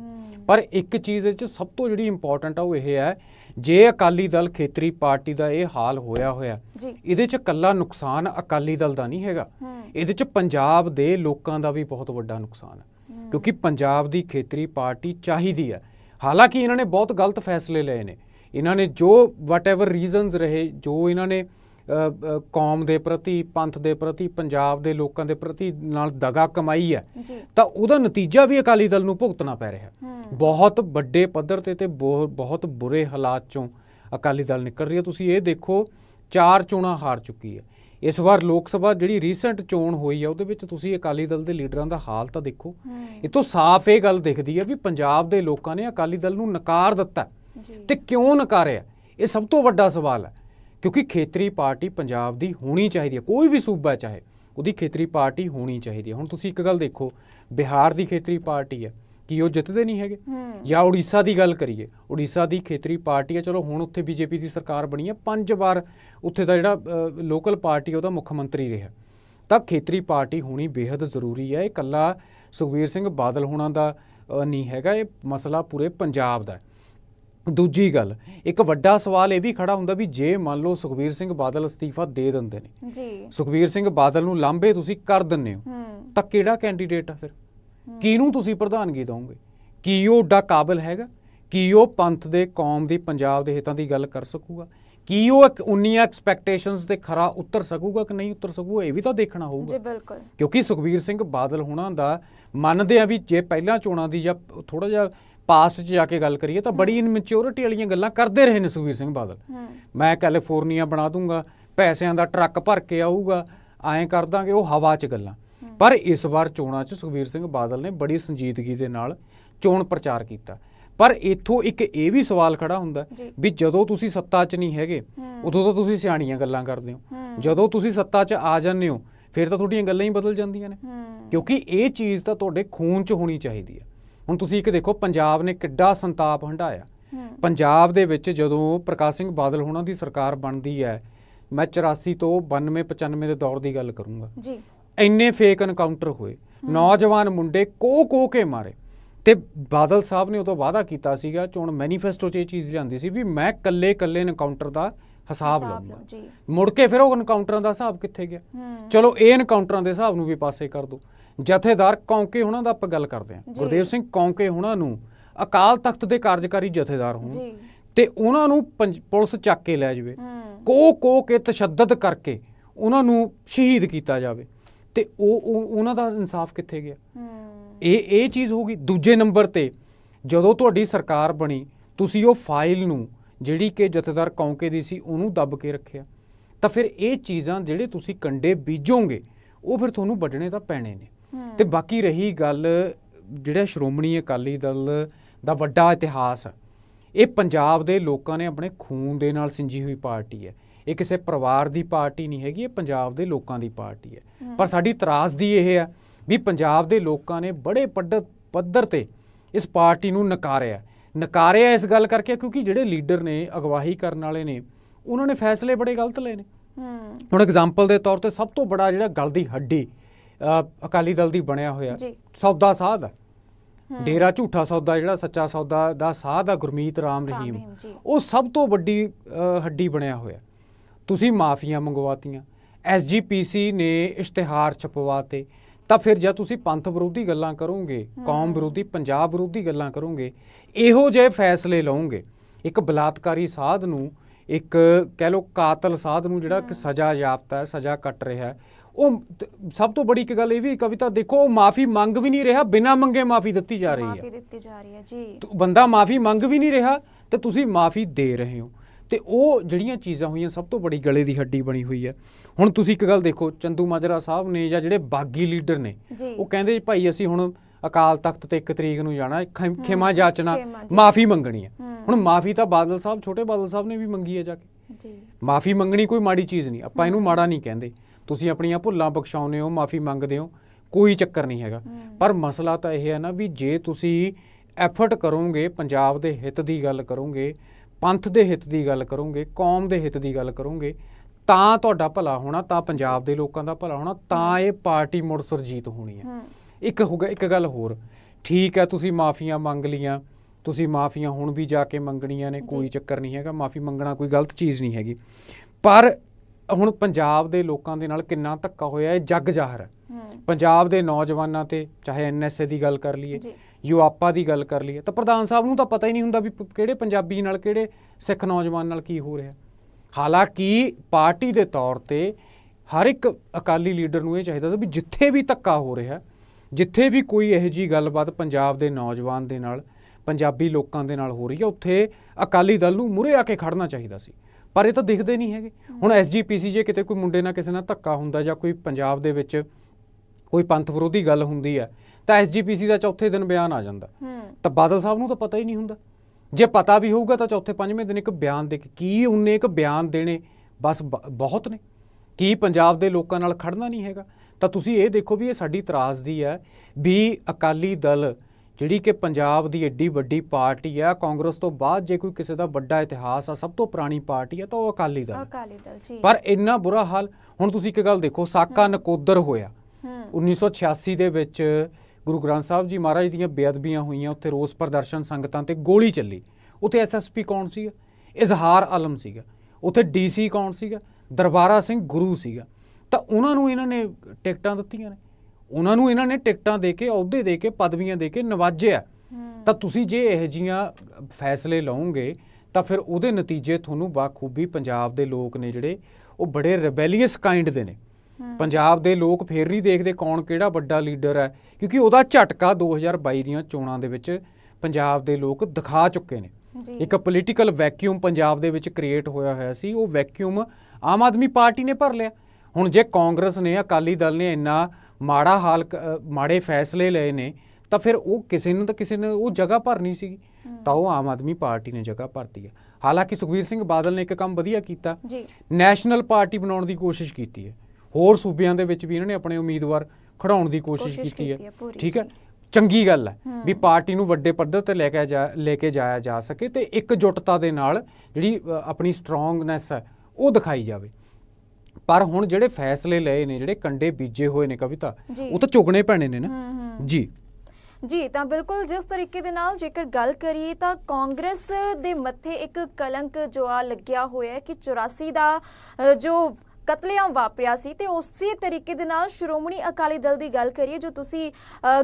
ਪਰ ਇੱਕ ਚੀਜ਼ ਵਿੱਚ ਸਭ ਤੋਂ ਜਿਹੜੀ ਇੰਪੋਰਟੈਂਟ ਆ ਉਹ ਇਹ ਹੈ ਜੇ ਅਕਾਲੀ ਦਲ ਖੇਤਰੀ ਪਾਰਟੀ ਦਾ ਇਹ ਹਾਲ ਹੋਇਆ ਹੋਇਆ ਇਹਦੇ 'ਚ ਕੱਲਾ ਨੁਕਸਾਨ ਅਕਾਲੀ ਦਲ ਦਾ ਨਹੀਂ ਹੈਗਾ। ਇਹਦੇ 'ਚ ਪੰਜਾਬ ਦੇ ਲੋਕਾਂ ਦਾ ਵੀ ਬਹੁਤ ਵੱਡਾ ਨੁਕਸਾਨ ਹੈ। ਕਿਉਂਕਿ ਪੰਜਾਬ ਦੀ ਖੇਤਰੀ ਪਾਰਟੀ ਚਾਹੀਦੀ ਹੈ। ਹਾਲਾਂਕਿ ਇਹਨਾਂ ਨੇ ਬਹੁਤ ਗਲਤ ਫੈਸਲੇ ਲਏ ਨੇ। ਇਹਨਾਂ ਨੇ ਜੋ ਵਟਐਵਰ ਰੀਜ਼ਨਸ ਰਹੇ ਜੋ ਇਹਨਾਂ ਨੇ ਕੌਮ ਦੇ ਪ੍ਰਤੀ ਪੰਥ ਦੇ ਪ੍ਰਤੀ ਪੰਜਾਬ ਦੇ ਲੋਕਾਂ ਦੇ ਪ੍ਰਤੀ ਨਾਲ ਦਗਾ ਕਮਾਈ ਹੈ ਤਾਂ ਉਹਦਾ ਨਤੀਜਾ ਵੀ ਅਕਾਲੀ ਦਲ ਨੂੰ ਭੁਗਤਣਾ ਪੈ ਰਿਹਾ ਬਹੁਤ ਵੱਡੇ ਪੱਧਰ ਤੇ ਤੇ ਬਹੁ- ਬਹੁਤ ਬੁਰੇ ਹਾਲਾਤ ਚੋਂ ਅਕਾਲੀ ਦਲ ਨਿਕਲ ਰਹੀ ਹੈ। ਤੁਸੀਂ ਇਹ ਦੇਖੋ ਚਾਰ ਚੋਣਾਂ ਹਾਰ ਚੁੱਕੀ ਹੈ। ਇਸ ਵਾਰ ਲੋਕ ਸਭਾ ਜਿਹੜੀ ਰੀਸੈਂਟ ਚੋਣ ਹੋਈ ਹੈ ਉਹਦੇ ਵਿੱਚ ਤੁਸੀਂ ਅਕਾਲੀ ਦਲ ਦੇ ਲੀਡਰਾਂ ਦਾ ਹਾਲ ਤਾਂ ਦੇਖੋ। ਇਹ ਤੋਂ ਸਾਫ਼ ਇਹ ਗੱਲ ਦਿਖਦੀ ਹੈ ਵੀ ਪੰਜਾਬ ਦੇ ਲੋਕਾਂ ਨੇ ਅਕਾਲੀ ਦਲ ਨੂੰ ਨਕਾਰ ਦਿੱਤਾ ਤੇ ਕਿਉਂ ਨਕਾਰਿਆ? ਇਹ ਸਭ ਤੋਂ ਵੱਡਾ ਸਵਾਲ ਹੈ। ਕਿਉਂਕਿ ਖੇਤਰੀ ਪਾਰਟੀ ਪੰਜਾਬ ਦੀ ਹੋਣੀ ਚਾਹੀਦੀ ਹੈ ਕੋਈ ਵੀ ਸੂਬਾ ਚਾਹੇ ਉਹਦੀ ਖੇਤਰੀ ਪਾਰਟੀ ਹੋਣੀ ਚਾਹੀਦੀ ਹੈ। ਹੁਣ ਤੁਸੀਂ ਇੱਕ ਗੱਲ ਦੇਖੋ ਬਿਹਾਰ ਦੀ ਖੇਤਰੀ ਪਾਰਟੀ ਹੈ ਕੀ ਉਹ ਜਿੱਤਦੇ ਨਹੀਂ ਹੈਗੇ? ਜਾਂ ਉੜੀਸਾ ਦੀ ਗੱਲ ਕਰੀਏ ਉੜੀਸਾ ਦੀ ਖੇਤਰੀ ਪਾਰਟੀ ਹੈ ਚਲੋ ਹੁਣ ਉੱਥੇ ਬੀਜੇਪੀ ਦੀ ਸਰਕਾਰ ਬਣੀ ਹੈ ਪੰਜ ਵਾਰ ਉੱਥੇ ਦਾ ਜਿਹੜਾ ਲੋਕਲ ਪਾਰਟੀ ਉਹਦਾ ਮੁੱਖ ਮੰਤਰੀ ਰਿਹਾ। ਤਾਂ ਖੇਤਰੀ ਪਾਰਟੀ ਹੋਣੀ ਬੇहद ਜ਼ਰੂਰੀ ਹੈ। ਇਹ ਇਕੱਲਾ ਸੁਖਬੀਰ ਸਿੰਘ ਬਾਦਲ ਹੋਣਾ ਦਾ ਨਹੀਂ ਹੈਗਾ ਇਹ ਮਸਲਾ ਪੂਰੇ ਪੰਜਾਬ ਦਾ ਹੈ। ਦੂਜੀ ਗੱਲ ਇੱਕ ਵੱਡਾ ਸਵਾਲ ਇਹ ਵੀ ਖੜਾ ਹੁੰਦਾ ਵੀ ਜੇ ਮੰਨ ਲਓ ਸੁਖਬੀਰ ਸਿੰਘ ਬਾਦਲ ਅਸਤੀਫਾ ਦੇ ਦਿੰਦੇ ਨੇ ਜੀ। ਸੁਖਬੀਰ ਸਿੰਘ ਬਾਦਲ ਨੂੰ ਲਾਂਭੇ ਤੁਸੀਂ ਕਰ ਦਿੰਦੇ ਹੋ ਤਾਂ ਕਿਹੜਾ ਕੈਂਡੀਡੇਟ ਆ ਫਿਰ? ਕਿਹਨੂੰ ਤੁਸੀਂ ਪ੍ਰਧਾਨਗੀ ਦੋਗੇ ਕੀ ਉਹ ਡਾ ਕਾਬਿਲ ਹੈਗਾ? ਕੀ ਉਹ ਪੰਥ ਦੇ ਕੌਮ ਦੀ ਪੰਜਾਬ ਦੇ ਹਿੱਤਾਂ ਦੀ ਗੱਲ ਕਰ ਸਕੂਗਾ? ਕੀ ਉਹ ਇੱਕ ਉਨੀਆਂ ਐਕਸਪੈਕਟੇਸ਼ਨਸ ਤੇ ਖਰਾ ਉਤਰ ਸਕੂਗਾ ਕਿ ਨਹੀਂ ਉਤਰ ਸਕੂਗਾ? ਇਹ ਵੀ ਤਾਂ ਦੇਖਣਾ ਜੀ ਹੋਊਗਾ ਬਿਲਕੁਲ। ਕਿਉਂਕਿ ਸੁਖਬੀਰ ਸਿੰਘ ਬਾਦਲ ਹੋਣਾ ਦਾ ਮੰਨਦੇ ਆ ਵੀ ਜੇ ਪਹਿਲਾਂ ਚੋਣਾਂ ਦੀ ਜਾਂ ਥੋੜਾ ਜਿਹਾ ਪਾਸਟ 'ਚ ਜਾ ਕੇ ਗੱਲ ਕਰੀਏ ਤਾਂ ਬੜੀ ਇਨਮੈਚੁਰਿਟੀ ਵਾਲੀਆਂ ਗੱਲਾਂ ਕਰਦੇ ਰਹੇ ਨੇ ਸੁਖਬੀਰ ਸਿੰਘ ਬਾਦਲ। ਮੈਂ ਕੈਲੀਫੋਰਨੀਆ ਬਣਾ ਦੂੰਗਾ ਪੈਸਿਆਂ ਦਾ ਟਰੱਕ ਭਰ ਕੇ ਆਊਗਾ ਐਂ ਕਰ ਦਾਂਗੇ ਉਹ ਹਵਾ 'ਚ ਗੱਲਾਂ। ਪਰ ਇਸ ਵਾਰ ਚੋਣਾਂ 'ਚ ਸੁਖਬੀਰ ਸਿੰਘ ਬਾਦਲ ਨੇ ਬੜੀ ਸੰਜੀਦਗੀ ਦੇ ਨਾਲ ਚੋਣ ਪ੍ਰਚਾਰ ਕੀਤਾ। ਪਰ ਇੱਥੋਂ ਇੱਕ ਇਹ ਵੀ ਸਵਾਲ ਖੜਾ ਹੁੰਦਾ। ਵੀ ਜਦੋਂ ਤੁਸੀਂ ਸੱਤਾ 'ਚ ਨਹੀਂ ਹੈਗੇ। ਉਦੋਂ ਤਾਂ ਤੁਸੀਂ ਸਿਆਣੀਆਂ ਗੱਲਾਂ ਕਰਦੇ ਹੋ। ਜਦੋਂ ਤੁਸੀਂ ਸੱਤਾ 'ਚ ਆ ਜਾਂਦੇ ਹੋ ਫਿਰ ਤਾਂ ਤੁਹਾਡੀਆਂ ਗੱਲਾਂ ਹੀ ਬਦਲ ਜਾਂਦੀਆਂ ਨੇ। ਕਿਉਂਕਿ ਇਹ ਚੀਜ਼ ਤਾਂ ਤੁਹਾਡੇ ਖੂਨ 'ਚ ਹੋਣੀ ਚਾਹੀਦੀ ਹੈ। ਹੁਣ ਤੁਸੀਂ ਇੱਕ ਦੇਖੋ ਪੰਜਾਬ ਨੇ ਕਿੱਡਾ ਸੰਤਾਪ ਹੰਢਾਇਆ। ਹੂੰ ਪੰਜਾਬ ਦੇ ਵਿੱਚ ਜਦੋਂ ਪ੍ਰਕਾਸ਼ ਸਿੰਘ ਬਾਦਲ ਹੋਣਾ ਦੀ ਸਰਕਾਰ ਬਣਦੀ ਹੈ ਮੈਂ 84 ਤੋਂ 92 95 ਦੇ ਦੌਰ ਦੀ ਗੱਲ ਕਰੂੰਗਾ। ਜੀ। ਇੰਨੇ ਫੇਕ ਐਨਕਾਊਂਟਰ ਹੋਏ। ਨੌਜਵਾਨ ਮੁੰਡੇ ਕੋ ਕੋ ਕੇ ਮਾਰੇ। ਤੇ ਬਾਦਲ ਸਾਹਿਬ ਨੇ ਉਦੋਂ ਵਾਅਦਾ ਕੀਤਾ ਸੀਗਾ ਚੋਣ ਮੈਨੀਫੈਸਟੋ 'ਚ ਇਹ ਚੀਜ਼ ਲਿਆਂਦੀ ਸੀ ਵੀ ਮੈਂ ਕੱਲੇ ਕੱਲੇ ਐਨਕਾਊਂਟਰ ਦਾ ਹਿਸਾਬ ਲਵਾਂਗਾ ਮੁੜ ਕੇ ਫਿਰ ਉਹ ਐਨਕਾਊਂਟਰਾਂ ਦਾ ਹਿਸਾਬ ਕਿੱਥੇ ਗਿਆ? ਚਲੋ ਇਹ ਐਨਕਾਊਂਟਰਾਂ ਦੇ ਹਿਸਾਬ ਨੂੰ ਵੀ ਪਾਸੇ ਕਰ ਦਿਓ ਜਥੇਦਾਰ ਕੌਂਕੇ ਹੁਣਾਂ ਦਾ ਆਪਾਂ ਗੱਲ ਕਰਦੇ ਹਾਂ। ਗੁਰਦੇਵ ਸਿੰਘ ਕੌਂਕੇ ਹੁਣਾਂ ਨੂੰ ਅਕਾਲ ਤਖਤ ਦੇ ਕਾਰਜਕਾਰੀ ਜਥੇਦਾਰ ਹੋਣ ਤੇ ਉਹਨਾਂ ਨੂੰ ਪੁਲਿਸ ਚੱਕ ਕੇ ਲੈ ਜਾਵੇ। ਹੂੰ। ਕੋ ਕੋ ਕੇ ਤਸ਼ੱਦਦ ਕਰਕੇ ਉਹਨਾਂ ਨੂੰ ਸ਼ਹੀਦ ਕੀਤਾ ਜਾਵੇ। ਤੇ ਉਹ ਉਹ- ਉਹਨਾਂ ਦਾ ਇਨਸਾਫ ਕਿੱਥੇ ਗਿਆ? ਹੂੰ। ਇਹ ਇਹ ਚੀਜ਼ ਹੋਊਗੀ ਦੂਜੇ ਨੰਬਰ ਤੇ ਜਦੋਂ ਤੁਹਾਡੀ ਸਰਕਾਰ ਬਣੀ ਤੁਸੀਂ ਉਹ ਫਾਈਲ ਨੂੰ ਜਿਹੜੀ ਕਿ ਜਥੇਦਾਰ ਕੌਂਕੇ ਦੀ ਸੀ ਉਹਨੂੰ ਦੱਬ ਕੇ ਰੱਖਿਆ। ਤਾਂ ਫਿਰ ਇਹ ਚੀਜ਼ਾਂ ਜਿਹੜੇ ਤੁਸੀਂ ਕੰਡੇ ਬੀਜੋਗੇ ਉਹ ਫਿਰ ਤੁਹਾਨੂੰ ਵੱਢਣੇ ਤਾਂ ਪੈਣੇ ਨੇ। ਹੂੰ ਤੇ ਬਾਕੀ ਰਹੀ ਗੱਲ ਜਿਹੜਾ ਸ਼੍ਰੋਮਣੀ ਅਕਾਲੀ ਦਲ ਦਾ ਵੱਡਾ ਇਤਿਹਾਸ ਇਹ ਪੰਜਾਬ ਦੇ ਲੋਕਾਂ ਨੇ ਆਪਣੇ ਖੂਨ ਦੇ ਨਾਲ ਸਿੰਜੀ ਹੋਈ ਪਾਰਟੀ ਹੈ। ਇਹ ਕਿਸੇ ਪਰਿਵਾਰ ਦੀ ਪਾਰਟੀ ਨਹੀਂ ਹੈਗੀ ਇਹ ਪੰਜਾਬ ਦੇ ਲੋਕਾਂ ਦੀ ਪਾਰਟੀ ਹੈ। ਪਰ ਸਾਡੀ ਤਰਾਸ ਦੀ ਇਹ ਹੈ ਵੀ ਪੰਜਾਬ ਦੇ ਲੋਕਾਂ ਨੇ ਬੜੇ ਪੱਧਰ ਪੱਧਰ ਤੇ ਇਸ ਪਾਰਟੀ ਨੂੰ ਨਕਾਰਿਆ। ਨਕਾਰਿਆ ਇਸ ਗੱਲ ਕਰਕੇ ਕਿਉਂਕਿ ਜਿਹੜੇ ਲੀਡਰ ਨੇ ਅਗਵਾਈ ਕਰਨ ਵਾਲੇ ਨੇ ਉਹਨਾਂ ਨੇ ਫੈਸਲੇ ਬੜੇ ਗਲਤ ਲਏ ਨੇ। ਹੁਣ ਐਗਜ਼ਾਮਪਲ ਦੇ ਤੌਰ ਤੇ ਸਭ ਤੋਂ ਬੜਾ ਜਿਹੜਾ ਗਲ ਦੀ ਹੱਡੀ ਅਕਾਲੀ ਦਲ ਦੀ ਬਣਿਆ ਹੋਇਆ। ਜੀ। ਸੌਦਾ ਸਾਧ ਹੈ। ਡੇਰਾ ਝੂਠਾ ਸੌਦਾ ਜਿਹੜਾ ਸੱਚਾ ਸੌਦਾ ਦਾ ਸਾਧ ਆ ਗੁਰਮੀਤ ਰਾਮ ਰਹੀਮ। ਜੀ। ਉਹ ਸਭ ਤੋਂ ਵੱਡੀ ਹੱਡੀ ਬਣਿਆ ਹੋਇਆ। ਤੁਸੀਂ ਮਾਫੀਆਂ ਮੰਗਵਾਤੀਆਂ। ਐਸਜੀਪੀਸੀ ਨੇ ਇਸ਼ਤਿਹਾਰ ਛਪਵਾਤੇ। ਤਾਂ ਫਿਰ ਜਦ ਤੁਸੀਂ ਪੰਥ ਵਿਰੋਧੀ ਗੱਲਾਂ ਕਰੋਗੇ ਕੌਮ ਵਿਰੋਧੀ ਪੰਜਾਬ ਵਿਰੋਧੀ ਗੱਲਾਂ ਕਰੋਗੇ ਇਹੋ ਜਿਹੇ ਫੈਸਲੇ ਲਓਗੇ। ਇੱਕ ਬਲਾਤਕਾਰੀ ਸਾਧ ਨੂੰ ਇੱਕ ਕਹਿ ਲਓ ਕਾਤਲ ਸਾਧ ਨੂੰ ਜਿਹੜਾ ਕਿ ਸਜ਼ਾ ਯਾਫਤਾ ਹੈ ਸਜ਼ਾ ਕੱਟ ਰਿਹਾ ਹੈ। ਉਹ ਸਭ ਤੋਂ ਬੜੀ ਇੱਕ ਗੱਲ ਇਹ ਵੀ ਕਵਿਤਾ ਦੇਖੋ ਉਹ ਮਾਫੀ ਮੰਗ ਵੀ ਨਹੀਂ ਰਿਹਾ ਬਿਨਾਂ ਮੰਗੇ ਮਾਫੀ ਦਿੱਤੀ ਜਾ ਰਹੀ ਹੈ। ਮਾਫੀ ਦਿੱਤੀ ਜਾ ਰਹੀ ਹੈ ਜੀ। ਤੋ ਬੰਦਾ ਮਾਫੀ ਮੰਗ ਵੀ ਨਹੀਂ ਰਿਹਾ ਤੇ ਤੁਸੀਂ ਮਾਫੀ ਦੇ ਰਹੇ ਹੋ। ਤੇ ਉਹ ਜਿਹੜੀਆਂ ਚੀਜ਼ਾਂ ਹੋਈਆਂ ਸਭ ਤੋਂ ਬੜੀ ਗਲੇ ਦੀ ਹੱਡੀ ਬਣੀ ਹੋਈ ਹੈ। ਹੁਣ ਤੁਸੀਂ ਇੱਕ ਗੱਲ ਦੇਖੋ ਚੰਦੂ ਮਾਜਰਾ ਸਾਹਿਬ ਨੇ ਜਾਂ ਜਿਹੜੇ ਬਾਗੀ ਲੀਡਰ ਨੇ ਉਹ ਕਹਿੰਦੇ ਭਾਈ ਅਸੀਂ ਹੁਣ ਅਕਾਲ ਤਖਤ ਤੇ ਇੱਕ ਤਰੀਕ ਨੂੰ ਜਾਣਾ ਖਿਮਾ ਜਾਚਣਾ। ਮਾਫੀ ਮੰਗਣੀ ਹੈ। ਹੂੰ। ਹੁਣ ਮਾਫੀ ਤਾਂ ਬਾਦਲ ਸਾਹਿਬ ਛੋਟੇ ਬਾਦਲ ਸਾਹਿਬ ਨੇ ਵੀ ਮੰਗੀ ਹੈ ਜਾ ਕੇ। ਜੀ। ਮਾਫੀ ਮੰਗਣੀ ਕੋਈ ਮਾੜੀ ਚੀਜ਼ ਨਹੀਂ ਆਪਾਂ ਇਹਨੂੰ ਮਾੜਾ ਨਹੀਂ ਕਹਿੰਦੇ। ਤੁਸੀਂ ਆਪਣੀਆਂ ਭੁੱਲਾਂ ਬਖਸ਼ਾਉਂਦੇ ਹੋ ਮਾਫੀ ਮੰਗਦੇ ਹੋ ਕੋਈ ਚੱਕਰ ਨਹੀਂ ਹੈਗਾ। ਪਰ ਮਸਲਾ ਤਾਂ ਇਹ ਹੈ ਨਾ ਵੀ ਜੇ ਤੁਸੀਂ ਐਫਰਟ ਕਰੋਗੇ ਪੰਜਾਬ ਦੇ ਹਿੱਤ ਦੀ ਗੱਲ ਕਰੋਗੇ ਪੰਥ ਦੇ ਹਿੱਤ ਦੀ ਗੱਲ ਕਰੋਗੇ ਕੌਮ ਦੇ ਹਿੱਤ ਦੀ ਗੱਲ ਕਰੋਗੇ ਤਾਂ ਤੁਹਾਡਾ ਭਲਾ ਹੋਣਾ ਤਾਂ ਪੰਜਾਬ ਦੇ ਲੋਕਾਂ ਦਾ ਭਲਾ ਹੋਣਾ ਤਾਂ ਇਹ ਪਾਰਟੀ ਮੁੜ ਸੁਰਜੀਤ ਹੋਣੀ ਹੈ। ਇੱਕ ਹੋ ਗਿਆ ਇੱਕ ਗੱਲ ਹੋਰ। ਠੀਕ ਹੈ ਤੁਸੀਂ ਮਾਫੀਆਂ ਮੰਗ ਲੀਆਂ ਤੁਸੀਂ ਮਾਫੀਆਂ ਹੁਣ ਵੀ ਜਾ ਕੇ ਮੰਗਣੀਆਂ ਨੇ ਕੋਈ ਚੱਕਰ ਨਹੀਂ ਹੈਗਾ ਮਾਫੀ ਮੰਗਣਾ ਕੋਈ ਗਲਤ ਚੀਜ਼ ਨਹੀਂ ਹੈਗੀ। ਪਰ ਹੁਣ ਪੰਜਾਬ ਦੇ ਲੋਕਾਂ ਦੇ ਨਾਲ ਕਿੰਨਾ ਧੱਕਾ ਹੋਇਆ ਇਹ ਜੱਗ ਜ਼ਾਹਰ। ਹੈ। ਹੂੰ ਪੰਜਾਬ ਦੇ ਨੌਜਵਾਨਾਂ ਤੇ ਚਾਹੇ ਐਨਐਸਏ ਦੀ ਗੱਲ ਕਰ ਲਈਏ ਯੂਆਪਾ ਦੀ ਗੱਲ ਕਰ ਲਈਏ ਤਾਂ ਪ੍ਰਧਾਨ ਸਾਹਿਬ ਨੂੰ ਤਾਂ ਪਤਾ ਹੀ ਨਹੀਂ ਹੁੰਦਾ ਵੀ ਕਿਹੜੇ ਪੰਜਾਬੀ ਨਾਲ ਕਿਹੜੇ ਸਿੱਖ ਨੌਜਵਾਨ ਨਾਲ ਕੀ ਹੋ ਰਿਹਾ। ਹਾਲਾਂਕਿ ਪਾਰਟੀ ਦੇ ਤੌਰ ਤੇ ਹਰ ਇੱਕ ਅਕਾਲੀ ਲੀਡਰ ਨੂੰ ਇਹ ਚਾਹੀਦਾ ਸੀ ਵੀ ਜਿੱਥੇ ਵੀ ਧੱਕਾ ਹੋ ਰਿਹਾ ਜਿੱਥੇ ਵੀ ਕੋਈ ਇਹੋ ਜੀ ਗੱਲਬਾਤ ਪੰਜਾਬ ਦੇ ਨੌਜਵਾਨ ਦੇ ਨਾਲ ਪੰਜਾਬੀ ਲੋਕਾਂ ਦੇ ਨਾਲ ਹੋ ਰਹੀ ਹੈ ਉੱਥੇ ਅਕਾਲੀ ਦਲ ਨੂੰ ਮੁਰੇ ਆ ਕੇ ਖੜਨਾ ਚਾਹੀਦਾ ਸੀ। ਪਰ ਇਹ ਤਾਂ ਦਿਖਦੇ ਨਹੀਂ ਹੈਗੇ। ਹੁਣ ਐਸਜੀਪੀਸੀ ਜੇ ਕਿਤੇ ਕੋਈ ਮੁੰਡੇ ਨਾਲ ਕਿਸੇ ਨਾਲ ਧੱਕਾ ਹੁੰਦਾ ਜਾਂ ਕੋਈ ਪੰਜਾਬ ਦੇ ਵਿੱਚ ਕੋਈ ਪੰਥ ਵਿਰੋਧੀ ਗੱਲ ਹੁੰਦੀ ਹੈ ਤਾਂ ਐਸਜੀਪੀਸੀ ਦਾ ਚੌਥੇ ਦਿਨ ਬਿਆਨ ਆ ਜਾਂਦਾ। ਤਾਂ ਬਾਦਲ ਸਾਹਿਬ ਨੂੰ ਤਾਂ ਪਤਾ ਹੀ ਨਹੀਂ ਹੁੰਦਾ। ਜੇ ਪਤਾ ਵੀ ਹੋਊਗਾ ਤਾਂ ਚੌਥੇ ਪੰਜਵੇਂ ਦਿਨ ਇੱਕ ਬਿਆਨ ਦੇ ਕੇ ਕੀ ਉਹਨੇ ਇੱਕ ਬਿਆਨ ਦੇਣੇ? ਬਸ ਬਹੁਤ ਨੇ। ਕੀ ਪੰਜਾਬ ਦੇ ਲੋਕਾਂ ਨਾਲ ਖੜਨਾ ਨਹੀਂ ਹੈਗਾ? ਤਾਂ ਤੁਸੀਂ ਇਹ ਦੇਖੋ ਵੀ ਇਹ ਸਾਡੀ ਤਰਾਸਦੀ ਹੈ ਵੀ ਅਕਾਲੀ ਦਲ ਜਿਹੜੀ ਕਿ ਪੰਜਾਬ ਦੀ ਏਡੀ ਵੱਡੀ ਪਾਰਟੀ ਆ ਕਾਂਗਰਸ ਤੋਂ ਬਾਅਦ ਜੇ ਕੋਈ ਕਿਸੇ ਦਾ ਵੱਡਾ ਇਤਿਹਾਸ ਆ ਸਭ ਤੋਂ ਪੁਰਾਣੀ ਪਾਰਟੀ ਆ ਤਾਂ ਉਹ ਅਕਾਲੀ ਦਲ। ਅਕਾਲੀ ਦਲ ਜੀ। ਪਰ ਇੰਨਾ ਬੁਰਾ ਹਾਲ ਹੁਣ ਤੁਸੀਂ ਇੱਕ ਗੱਲ ਦੇਖੋ ਸਾਕਾ ਨਕੋਦਰ ਹੋਇਆ। ਹੂੰ। 1986 ਦੇ ਵਿੱਚ ਗੁਰੂ ਗ੍ਰੰਥ ਸਾਹਿਬ ਜੀ ਮਹਾਰਾਜ ਦੀਆਂ ਬੇਅਦਬੀਆਂ ਹੋਈਆਂ ਉੱਥੇ ਰੋਸ ਪ੍ਰਦਰਸ਼ਨ ਸੰਗਤਾਂ ਤੇ ਗੋਲੀ ਚੱਲੀ। ਉੱਥੇ ਐਸਐਸਪੀ ਕੌਣ ਸੀਗਾ? ਇਜ਼ਹਾਰ ਆਲਮ ਸੀਗਾ। ਉੱਥੇ ਡੀਸੀ ਕੌਣ ਸੀਗਾ? ਦਰਬਾਰਾ ਸਿੰਘ ਗੁਰੂ ਸੀਗਾ। ਤਾਂ ਉਹਨਾਂ ਨੂੰ ਇਹਨਾਂ ਨੇ ਟਿਕਟਾਂ ਦਿੱਤੀਆਂ ਨੇ। ਉਹਨਾਂ ਨੂੰ ਇਹਨਾਂ ਨੇ ਟਿਕਟਾਂ ਦੇ ਕੇ ਅਹੁਦੇ ਦੇ ਕੇ ਪਦਵੀਆਂ ਦੇ ਕੇ ਨਵਾਜਿਆ ਤਾਂ ਤੁਸੀਂ ਜੇ ਇਹ ਜੀਆਂ ਫੈਸਲੇ ਲਓਗੇ ਤਾਂ ਫਿਰ ਉਹਦੇ ਨਤੀਜੇ ਤੁਹਾਨੂੰ ਬਾਖੂਬੀ ਪੰਜਾਬ ਦੇ ਲੋਕ ਨੇ ਜਿਹੜੇ ਉਹ ਬੜੇ ਰਿਬੈਲੀਅਸ ਕਾਈਂਡ ਦੇ ਨੇ। ਪੰਜਾਬ ਦੇ ਲੋਕ ਫੇਰ ਨਹੀਂ ਦੇਖਦੇ ਕੌਣ ਕਿਹੜਾ ਵੱਡਾ ਲੀਡਰ ਹੈ ਕਿਉਂਕਿ ਉਹਦਾ ਝਟਕਾ 2022 ਦੀਆਂ ਚੋਣਾਂ ਦੇ ਵਿੱਚ ਪੰਜਾਬ ਦੇ ਲੋਕ ਦਿਖਾ ਚੁੱਕੇ ਨੇ। ਇੱਕ ਪੋਲੀਟੀਕਲ ਵੈਕਿਊਮ ਪੰਜਾਬ ਦੇ ਵਿੱਚ ਕ੍ਰੀਏਟ ਹੋਇਆ ਹੋਇਆ ਸੀ ਉਹ ਵੈਕਿਊਮ ਆਮ ਆਦਮੀ ਪਾਰਟੀ ਨੇ ਭਰ ਲਿਆ। ਹੁਣ ਜੇ ਕਾਂਗਰਸ ਨੇ ਅਕਾਲੀ ਦਲ ਨੇ ਇੰਨਾ ਮਾੜਾ ਹਾਲ ਮਾੜੇ ਫੈਸਲੇ ਲਏ ਨੇ ਤਾਂ ਫਿਰ ਉਹ ਕਿਸੇ ਨੂੰ ਤਾਂ ਕਿਸੇ ਨੇ ਉਹ ਜਗ੍ਹਾ ਭਰਨੀ ਸੀਗੀ। ਤਾਂ ਉਹ ਆਮ ਆਦਮੀ ਪਾਰਟੀ ਨੇ ਜਗ੍ਹਾ ਭਰਤੀ ਹੈ ਹਾਲਾਂਕਿ ਸੁਖਬੀਰ ਸਿੰਘ ਬਾਦਲ ਨੇ ਇੱਕ ਕੰਮ ਵਧੀਆ ਕੀਤਾ। ਜੀ। ਨੈਸ਼ਨਲ ਪਾਰਟੀ ਬਣਾਉਣ ਦੀ ਕੋਸ਼ਿਸ਼ ਕੀਤੀ ਹੈ। ਹੋਰ ਸੂਬਿਆਂ ਦੇ ਵਿੱਚ ਵੀ ਇਹਨਾਂ ਨੇ ਆਪਣੇ ਉਮੀਦਵਾਰ ਖੜਾਉਣ ਦੀ ਕੋਸ਼ਿਸ਼ ਕੀਤੀ ਹੈ। ਠੀਕ ਹੈ। ਚੰਗੀ ਗੱਲ ਹੈ। ਵੀ ਪਾਰਟੀ ਨੂੰ ਵੱਡੇ ਪੱਧਰ ਤੇ ਲੈ ਕੇ ਜਾ ਲੈ ਕੇ ਜਾਇਆ ਜਾ ਸਕੇ ਤੇ ਇਕਜੁੱਟਤਾ ਦੇ ਨਾਲ ਜਿਹੜੀ ਆਪਣੀ ਸਟਰੋਂਗਨੈਸ ਹੈ ਉਹ ਦਿਖਾਈ ਜਾਵੇ। ਪਰ ਹੁਣ ਜਿਹੜੇ ਫੈਸਲੇ ਲਏ ਨੇ ਜਿਹੜੇ ਕੰਡੇ ਬੀਜੇ ਹੋਏ ਨੇ ਕਵਿਤਾ। ਉਹ ਤਾਂ ਚੁਗਣੇ ਪੈਣੇ ਨੇ ਨਾ। ਜੀ। ਜੀ ਤਾਂ ਬਿਲਕੁਲ ਜਿਸ ਤਰੀਕੇ ਦੇ ਨਾਲ ਜੇਕਰ ਗੱਲ ਕਰੀਏ ਤਾਂ ਕਾਂਗਰਸ ਦੇ ਮੱਥੇ ਇੱਕ ਕਲੰਕ ਜੋ ਆ ਲੱਗਿਆ ਹੋਇਆ ਹੈ ਕਿ 84 ਦਾ ਜੋ ਕਤਲੇਆਮ ਵਾਪਰਿਆ ਸੀ ਤੇ ਉਸੇ ਤਰੀਕੇ ਦੇ ਨਾਲ ਸ਼੍ਰੋਮਣੀ ਅਕਾਲੀ ਦਲ ਦੀ ਗੱਲ ਕਰੀਏ, ਜੋ ਤੁਸੀਂ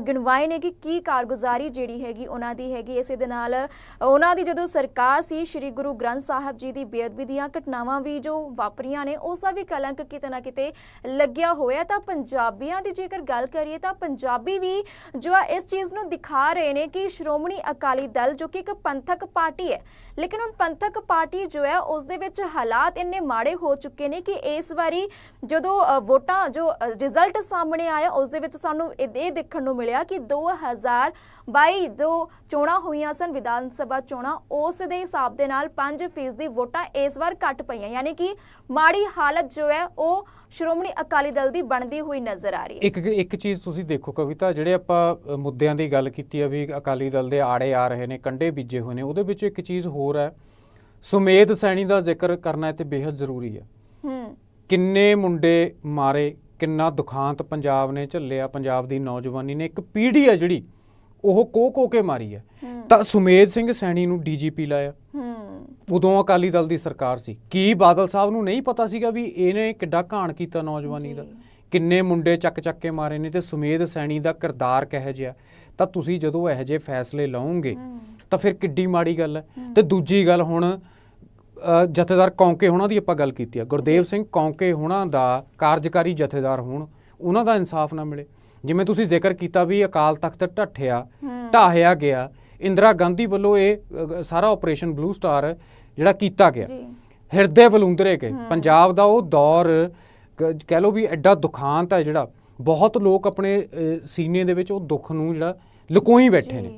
ਗਿਣਵਾਏ ਨੇ ਕਿ ਕੀ ਕਾਰਗੁਜ਼ਾਰੀ ਜਿਹੜੀ ਹੈਗੀ ਉਹਨਾਂ ਦੀ ਹੈਗੀ, ਇਸੇ ਦੇ ਨਾਲ ਉਹਨਾਂ ਦੀ ਜਦੋਂ ਸਰਕਾਰ ਸੀ, ਸ੍ਰੀ ਗੁਰੂ ਗ੍ਰੰਥ ਸਾਹਿਬ ਜੀ ਦੀ ਬੇਅਦਬੀ ਦੀਆਂ ਘਟਨਾਵਾਂ ਵੀ ਜੋ ਵਾਪਰੀਆਂ ਨੇ, ਉਸ ਦਾ ਵੀ ਕਲੰਕ ਕਿਤੇ ਨਾ ਕਿਤੇ ਲੱਗਿਆ ਹੋਇਆ। ਤਾਂ ਪੰਜਾਬੀਆਂ ਦੀ ਜੇਕਰ ਗੱਲ ਕਰੀਏ ਤਾਂ ਪੰਜਾਬੀ ਵੀ ਜੋ ਆ, ਇਸ ਚੀਜ਼ ਨੂੰ ਦਿਖਾ ਰਹੇ ਨੇ ਕਿ ਸ਼੍ਰੋਮਣੀ ਅਕਾਲੀ ਦਲ ਜੋ ਕਿ ਇੱਕ ਪੰਥਕ ਪਾਰਟੀ ਹੈ, ਲੇਕਿਨ ਹੁਣ ਪੰਥਕ ਪਾਰਟੀ ਜੋ ਹੈ, ਉਸ ਦੇ ਵਿੱਚ ਹਾਲਾਤ ਇੰਨੇ ਮਾੜੇ ਹੋ ਚੁੱਕੇ ਨੇ ਕਿ ਇਸ ਵਾਰੀ ਜਦੋਂ ਵੋਟਾਂ ਜੋ ਰਿਜ਼ਲਟ ਸਾਹਮਣੇ ਆਇਆ ਉਸ ਦੇ ਵਿੱਚ ਸਾਨੂੰ ਇਹ ਦੇਖਣ ਨੂੰ ਮਿਲਿਆ ਕਿ 2022 ਜੋ ਚੋਣਾਂ ਹੋਈਆਂ ਸਨ ਵਿਧਾਨ ਸਭਾ ਚੋਣਾਂ ਉਸ ਦੇ ਹਿਸਾਬ ਦੇ ਨਾਲ 5% ਦੀ ਵੋਟਾਂ ਇਸ ਵਾਰ ਘਟ ਪਈਆਂ। ਯਾਨੀ ਕਿ ਮਾੜੀ ਹਾਲਤ ਜੋ ਹੈ ਉਹ ਸ਼੍ਰੋਮਣੀ ਅਕਾਲੀ ਦਲ ਦੀ ਬਣਦੀ ਹੋਈ ਨਜ਼ਰ ਆ ਰਹੀ ਹੈ। ਇੱਕ ਇੱਕ ਚੀਜ਼ ਤੁਸੀਂ ਦੇਖੋ ਕਵਿਤਾ ਜਿਹੜੇ ਆਪਾਂ ਮੁੱਦਿਆਂ ਦੀ ਗੱਲ ਕੀਤੀ ਆ ਵੀ ਅਕਾਲੀ ਦਲ ਦੇ ਆੜੇ ਆ ਰਹੇ ਨੇ ਕੰਡੇ ਬੀਜੇ ਹੋਏ ਨੇ ਉਹਦੇ ਵਿੱਚ ਇੱਕ ਚੀਜ਼ ਹੋਰ ਹੈ। ਸੁਮੇਧ ਸੈਣੀ ਦਾ ਜ਼ਿਕਰ ਕਰਨਾ ਇੱਥੇ ਬੇहद ਜ਼ਰੂਰੀ ਹੈ। ਹੂੰ। ਕਿੰਨੇ ਮੁੰਡੇ ਮਾਰੇ ਕਿੰਨਾ ਦੁਖਾਂਤ ਪੰਜਾਬ ਨੇ ਝੱਲਿਆ ਪੰਜਾਬ ਦੀ ਨੌਜਵਾਨੀ ਨੇ ਇੱਕ ਪੀੜ੍ਹੀ ਹੈ ਜਿਹੜੀ ਉਹ ਕੋ ਕੋ ਕੇ ਮਾਰੀ ਹੈ। ਤਾਂ ਸੁਮੇਧ ਸਿੰਘ ਸੈਣੀ ਨੂੰ ਡੀਜੀਪੀ ਲਾਇਆ। ਉਦੋਂ ਅਕਾਲੀ ਦਲ ਦੀ ਸਰਕਾਰ ਸੀ। ਕੀ ਬਾਦਲ ਸਾਹਿਬ ਨੂੰ ਨਹੀਂ ਪਤਾ ਸੀਗਾ ਵੀ ਇਹਨੇ ਕਿੱਡਾ ਘਾਣ ਕੀਤਾ ਨੌਜਵਾਨੀ ਦਾ। ਕਿੰਨੇ ਮੁੰਡੇ ਚੱਕ ਚੱਕ ਕੇ ਮਾਰੇ ਨੇ ਤੇ ਸੁਮੇਧ ਸੈਣੀ ਦਾ ਕਿਰਦਾਰ ਕਿਹੋ ਜਿਹਾ? ਤਾਂ ਤੁਸੀਂ ਜਦੋਂ ਇਹੋ ਜਿਹੇ ਫੈਸਲੇ ਲਓਗੇ ਤਾਂ ਫਿਰ ਕਿੱਡੀ ਮਾੜੀ ਗੱਲ ਹੈ। ਤੇ ਦੂਜੀ ਗੱਲ ਹੁਣ ਜਥੇਦਾਰ ਕੌਂਕੇ ਹੋਣਾ ਦੀ ਆਪਾਂ ਗੱਲ ਕੀਤੀ ਆ। ਗੁਰਦੇਵ ਸਿੰਘ ਕੌਂਕੇ ਹੋਣਾ ਦਾ ਕਾਰਜਕਾਰੀ ਜਥੇਦਾਰ ਹੋਣ ਉਹਨਾਂ ਦਾ ਇਨਸਾਫ ਨਾ ਮਿਲੇ। ਜਿਵੇਂ ਤੁਸੀਂ ਜ਼ਿਕਰ ਕੀਤਾ ਵੀ ਅਕਾਲ ਤਖਤ ਢੱਠਿਆ। ਢਾਹਿਆ ਗਿਆ ਇੰਦਰਾ ਗਾਂਧੀ ਵੱਲੋਂ ਇਹ ਸਾਰਾ ਆਪਰੇਸ਼ਨ ਬਲੂ ਸਟਾਰ ਜਿਹੜਾ ਕੀਤਾ ਗਿਆ। ਹਿਰਦੇ ਬਲੂੰਦਰੇ ਕੇ। ਪੰਜਾਬ ਦਾ ਉਹ ਦੌਰ ਕਹਿ ਲਓ ਵੀ ਐਡਾ ਦੁਖਾਂਤ ਹੈ ਜਿਹੜਾ। ਬਹੁਤ ਲੋਕ ਆਪਣੇ ਸੀਨੇ ਦੇ ਵਿੱਚ ਉਹ ਦੁੱਖ ਨੂੰ ਜਿਹੜਾ ਲੁਕੋਈ ਬੈਠੇ ਨੇ।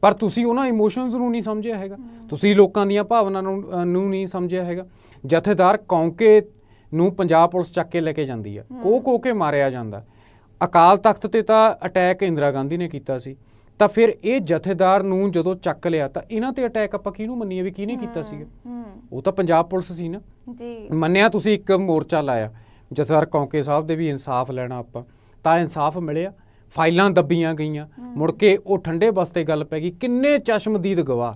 ਪਰ ਤੁਸੀਂ ਉਹਨਾਂ ਇਮੋਸ਼ਨਸ ਨੂੰ ਨਹੀਂ ਸਮਝਿਆ ਹੈਗਾ। ਤੁਸੀਂ ਲੋਕਾਂ ਦੀਆਂ ਭਾਵਨਾ ਨੂੰ ਨਹੀਂ ਸਮਝਿਆ ਹੈਗਾ। ਜਥੇਦਾਰ ਕੌਂਕੇ ਨੂੰ ਪੰਜਾਬ ਪੁਲਿਸ ਚੱਕ ਕੇ ਲੈ ਕੇ ਜਾਂਦੀ ਆ। ਕੋ ਕੋ ਕੇ ਮਾਰਿਆ ਜਾਂਦਾ। ਅਕਾਲ ਤਖਤ ਤੇ ਤਾਂ ਅਟੈਕ ਇੰਦਰਾ ਗਾਂਧੀ ਨੇ ਕੀਤਾ ਸੀ। ਤਾਂ ਫਿਰ ਇਹ ਜਥੇਦਾਰ ਨੂੰ ਜਦੋਂ ਚੱਕ ਲਿਆ ਤਾਂ ਇਹਨਾਂ ਤੇ ਅਟੈਕ ਆਪਾਂ ਕਿਹਨੂੰ ਮੰਨੀਏ ਵੀ ਕਿਹਨੇ ਕੀਤਾ ਹੂੰ। ਉਹ ਤਾਂ ਪੰਜਾਬ ਪੁਲਿਸ ਸੀ ਨਾ। ਜੀ। ਮੰਨਿਆ ਤੁਸੀਂ ਇੱਕ ਮੋਰਚਾ ਲਾਇਆ। ਜਥੇਦਾਰ ਕੌਂਕੇ ਸਾਹਿਬ ਦੇ ਵੀ ਇਨਸਾਫ ਲੈਣਾ ਆਪਾਂ। ਤਾਂ ਇਨਸਾਫ ਮਿਲਿਆ। ਫਾਈਲਾਂ ਦੱਬੀਆਂ ਗਈਆਂ। ਮੁੜ ਕੇ ਉਹ ਠੰਡੇ ਬਸਤੇ ਗੱਲ ਪੈ ਗਈ ਕਿੰਨੇ ਚਸ਼ਮਦੀਦ ਗਵਾਹ।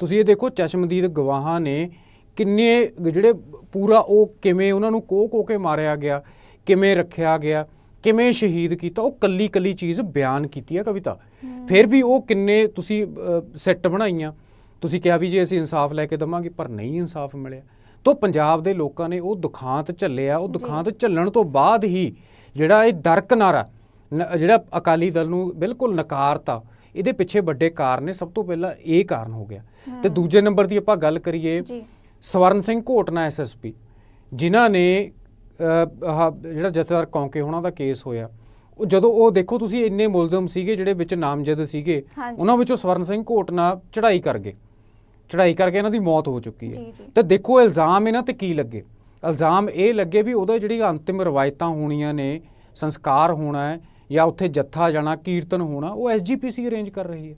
ਤੁਸੀਂ ਇਹ ਦੇਖੋ ਚਸ਼ਮਦੀਦ ਗਵਾਹਾਂ ਨੇ ਕਿੰਨੇ ਜਿਹੜੇ ਪੂਰਾ ਉਹ ਕਿਵੇਂ ਉਹਨਾਂ ਨੂੰ ਕੋਹ ਕੋਹ ਕੇ ਮਾਰਿਆ ਗਿਆ ਕਿਵੇਂ ਰੱਖਿਆ ਗਿਆ ਕਿਵੇਂ ਸ਼ਹੀਦ ਕੀਤਾ ਉਹ ਕੱਲੀ ਕੱਲੀ ਚੀਜ਼ ਬਿਆਨ ਕੀਤੀ ਹੈ ਕਵਿਤਾ। ਫਿਰ ਵੀ ਉਹ ਕਿੰਨੇ ਤੁਸੀਂ ਸੈੱਟ ਬਣਾਈਆਂ। ਤੁਸੀਂ ਕਿਹਾ ਵੀ ਜੇ ਅਸੀਂ ਇਨਸਾਫ ਲੈ ਕੇ ਦਵਾਂਗੇ ਪਰ ਨਹੀਂ ਇਨਸਾਫ ਮਿਲਿਆ। ਤੋਂ ਪੰਜਾਬ ਦੇ ਲੋਕਾਂ ਨੇ ਉਹ ਦੁਖਾਂਤ ਝੱਲਿਆ। ਉਹ ਦੁਖਾਂਤ ਝੱਲਣ ਤੋਂ ਬਾਅਦ ਹੀ ਜਿਹੜਾ ਇਹ ਦਰਕਨਾਰਾ ਜਿਹੜਾ ਅਕਾਲੀ ਦਲ ਨੂੰ ਬਿਲਕੁਲ ਨਕਾਰਤਾ ਇਹਦੇ ਪਿੱਛੇ ਵੱਡੇ ਕਾਰਨ ਨੇ ਸਭ ਤੋਂ ਪਹਿਲਾਂ ਇਹ ਕਾਰਨ ਹੋ ਗਿਆ। ਤੇ ਦੂਜੇ ਨੰਬਰ ਦੀ ਆਪਾਂ ਗੱਲ ਕਰੀਏ ਜੀ। ਸਵਰਨ ਸਿੰਘ ਘੋਟਨਾ ਐਸਐਸਪੀ ਜਿਨ੍ਹਾਂ ਨੇ ਜਿਹੜਾ ਜਥੇਦਾਰ ਕੌਂਕੇ ਹੋਣਾ ਦਾ ਕੇਸ ਹੋਇਆ ਉਹ ਜਦੋਂ ਉਹ ਦੇਖੋ ਤੁਸੀਂ ਇੰਨੇ ਮੁਲਜ਼ਮ ਸੀਗੇ ਜਿਹੜੇ ਵਿੱਚ ਨਾਮਜ਼ਦ ਸੀਗੇ। ਉਹਨਾਂ ਵਿੱਚੋਂ ਸਵਰਨ ਸਿੰਘ ਘੋਟਨਾ ਚੜ੍ਹਾਈ ਕਰ ਗਏ। ਚੜ੍ਹਾਈ ਕਰਕੇ ਇਹਨਾਂ ਦੀ ਮੌਤ ਹੋ ਚੁੱਕੀ ਹੈ। ਤੇ ਦੇਖੋ ਇਲਜ਼ਾਮ ਇਹਨਾਂ ਤੇ ਕੀ ਲੱਗੇ। ਇਲਜ਼ਾਮ ਇਹ ਲੱਗੇ ਵੀ ਉਹਦਾ ਜਿਹੜੀ ਅੰਤਿਮ ਰਵਾਇਤਾਂ ਹੋਣੀਆਂ ਨੇ ਸੰਸਕਾਰ ਹੋਣਾ ਹੈ ਜਾਂ ਉੱਥੇ ਜੱਥਾ ਜਾਣਾ ਕੀਰਤਨ ਹੋਣਾ ਉਹ ਐਸਜੀਪੀਸੀ ਅਰੇਂਜ ਕਰ ਰਹੀ ਹੈ।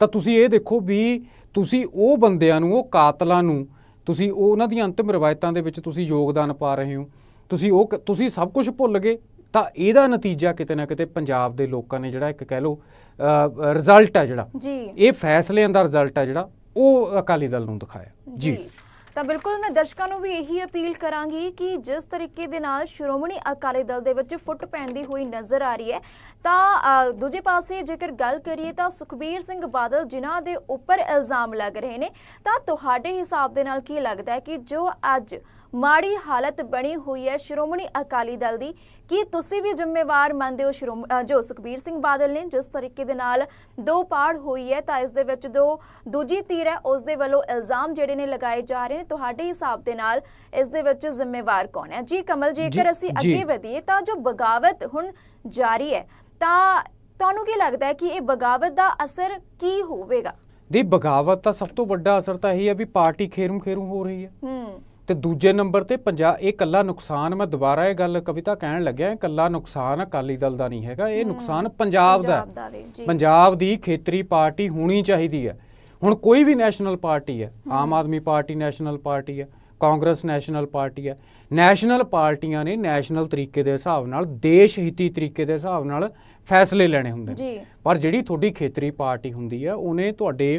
ਤਾਂ ਤੁਸੀਂ ਇਹ ਦੇਖੋ ਵੀ ਤੁਸੀਂ ਉਹ ਬੰਦਿਆਂ ਨੂੰ ਉਹ ਕਾਤਲਾਂ ਨੂੰ ਤੁਸੀਂ ਉਹ ਉਹਨਾਂ ਦੀਆਂ ਅੰਤਿਮ ਰਵਾਇਤਾਂ ਦੇ ਵਿੱਚ ਤੁਸੀਂ ਯੋਗਦਾਨ ਪਾ ਰਹੇ ਹੋ। ਤੁਸੀਂ ਉਹ ਤੁਸੀਂ ਸਭ ਕੁਝ ਭੁੱਲ ਗਏ ਤਾਂ ਇਹਦਾ ਨਤੀਜਾ ਕਿਤੇ ਨਾ ਕਿਤੇ ਪੰਜਾਬ ਦੇ ਲੋਕਾਂ ਨੇ ਜਿਹੜਾ ਇੱਕ ਕਹਿ ਲਓ ਰਿਜ਼ਲਟ ਹੈ ਜਿਹੜਾ। ਜੀ। ਇਹ ਫੈਸਲਿਆਂ ਦਾ ਰਿਜ਼ਲਟ ਹੈ ਜਿਹੜਾ ਉਹ ਅਕਾਲੀ ਦਲ ਨੂੰ ਦਿਖਾਇਆ। ਜੀ। ਤਾਂ ਬਿਲਕੁਲ ਮੈਂ ਦਰਸ਼ਕਾਂ ਨੂੰ ਵੀ ਇਹੀ ਅਪੀਲ ਕਰਾਂਗੀ ਕਿ ਜਿਸ ਤਰੀਕੇ ਦੇ ਨਾਲ ਸ਼੍ਰੋਮਣੀ ਅਕਾਲੀ ਦਲ ਦੇ ਵਿੱਚ ਫੁੱਟ ਪੈਂਦੀ ਹੋਈ ਨਜ਼ਰ ਆ ਰਹੀ ਹੈ, ਤਾਂ ਦੂਜੇ ਪਾਸੇ ਜੇਕਰ ਗੱਲ ਕਰੀਏ ਤਾਂ ਸੁਖਬੀਰ ਸਿੰਘ ਬਾਦਲ ਜਿਨ੍ਹਾਂ ਦੇ ਉੱਪਰ ਇਲਜ਼ਾਮ ਲੱਗ ਰਹੇ ਨੇ, ਤਾਂ ਤੁਹਾਡੇ ਹਿਸਾਬ ਦੇ ਨਾਲ ਕੀ ਲੱਗਦਾ ਹੈ ਕਿ ਜੋ ਅੱਜ ਮਾੜੀ ਹਾਲਤ ਬਣੀ ਹੋਈ ਹੈ। ਸ਼੍ਰੋਮਣੀ ਅਕਾਲੀ ਦਲ ਦੀ ਕੀ ਤੁਸੀਂ ਵੀ ਜ਼ਿੰਮੇਵਾਰ ਮੰਨਦੇ ਹੋ? ਜੋ ਸੁਖਬੀਰ ਸਿੰਘ ਬਾਦਲ ਨੇ ਜਿਸ ਤਰੀਕੇ ਦੇ ਨਾਲ ਦੋ ਪਾੜ ਹੋਈ ਹੈ ਤਾਂ ਇਸ ਦੇ ਵਿੱਚ ਜੋ ਦੂਜੀ ਧਿਰ ਹੈ। ਉਸ ਦੇ ਵੱਲੋਂ ਇਲਜ਼ਾਮ ਜਿਹੜੇ ਨੇ ਲਗਾਏ ਜਾ ਰਹੇ ਨੇ। ਤੁਹਾਡੇ ਹਿਸਾਬ ਦੇ ਨਾਲ ਇਸ ਦੇ ਵਿੱਚ ਜ਼ਿੰਮੇਵਾਰ ਕੌਣ ਹੈ? ਜੀ ਕਮਲ ਜੇਕਰ ਅਸੀਂ। ਅੱਗੇ ਵਧੀਏ ਤਾਂ ਜੋ ਬਗਾਵਤ ਹੁਣ ਜਾਰੀ ਹੈ ਤਾਂ ਤੁਹਾਨੂੰ ਕੀ ਲੱਗਦਾ ਹੈ ਕਿ ਇਹ ਬਗਾਵਤ ਦਾ ਅਸਰ ਕੀ ਹੋਵੇਗਾ? ਦੀ ਬਗਾਵਤ ਦਾ ਸਭ ਤੋਂ ਵੱਡਾ ਅਸਰ ਤਾਂ ਇਹ ਹੈ ਵੀ ਪਾਰਟੀ ਖੇਰੂ ਖੇਰੂ ਹੋ ਰਹੀ ਹੈ। ਹੂੰ। ਤੇ ਦੂਜੇ ਨੰਬਰ ਤੇ ਪੰਜਾਬ ਇਹ ਕੱਲਾ ਨੁਕਸਾਨ ਮੈਂ ਦੁਬਾਰਾ ਇਹ ਗੱਲ ਕਵਿਤਾ ਕਹਿਣ ਲੱਗਿਆ ਕੱਲਾ ਨੁਕਸਾਨ ਅਕਾਲੀ ਦਲ ਦਾ ਨਹੀਂ ਹੈਗਾ ਇਹ ਨੁਕਸਾਨ ਪੰਜਾਬ ਦਾ ਪੰਜਾਬ ਦੀ ਖੇਤਰੀ ਪਾਰਟੀ ਹੋਣੀ ਚਾਹੀਦੀ ਹੈ। ਹੁਣ ਕੋਈ ਵੀ ਨੈਸ਼ਨਲ ਪਾਰਟੀ ਹੈ Aam Aadmi party national party ਹੈ ਕਾਂਗਰਸ ਨੈਸ਼ਨਲ ਪਾਰਟੀ ਹੈ ਨੈਸ਼ਨਲ ਪਾਰਟੀਆਂ ਨੇ ਨੈਸ਼ਨਲ ਤਰੀਕੇ ਦੇ ਹਿਸਾਬ ਨਾਲ ਦੇਸ਼ ਹਿੱਤੀ ਤਰੀਕੇ ਦੇ ਹਿਸਾਬ ਨਾਲ ਫੈਸਲੇ ਲੈਣੇ ਹੁੰਦੇ ਨੇ। ਪਰ ਜਿਹੜੀ ਤੁਹਾਡੀ ਖੇਤਰੀ ਪਾਰਟੀ ਹੁੰਦੀ ਹੈ ਉਹਨੇ ਤੁਹਾਡੇ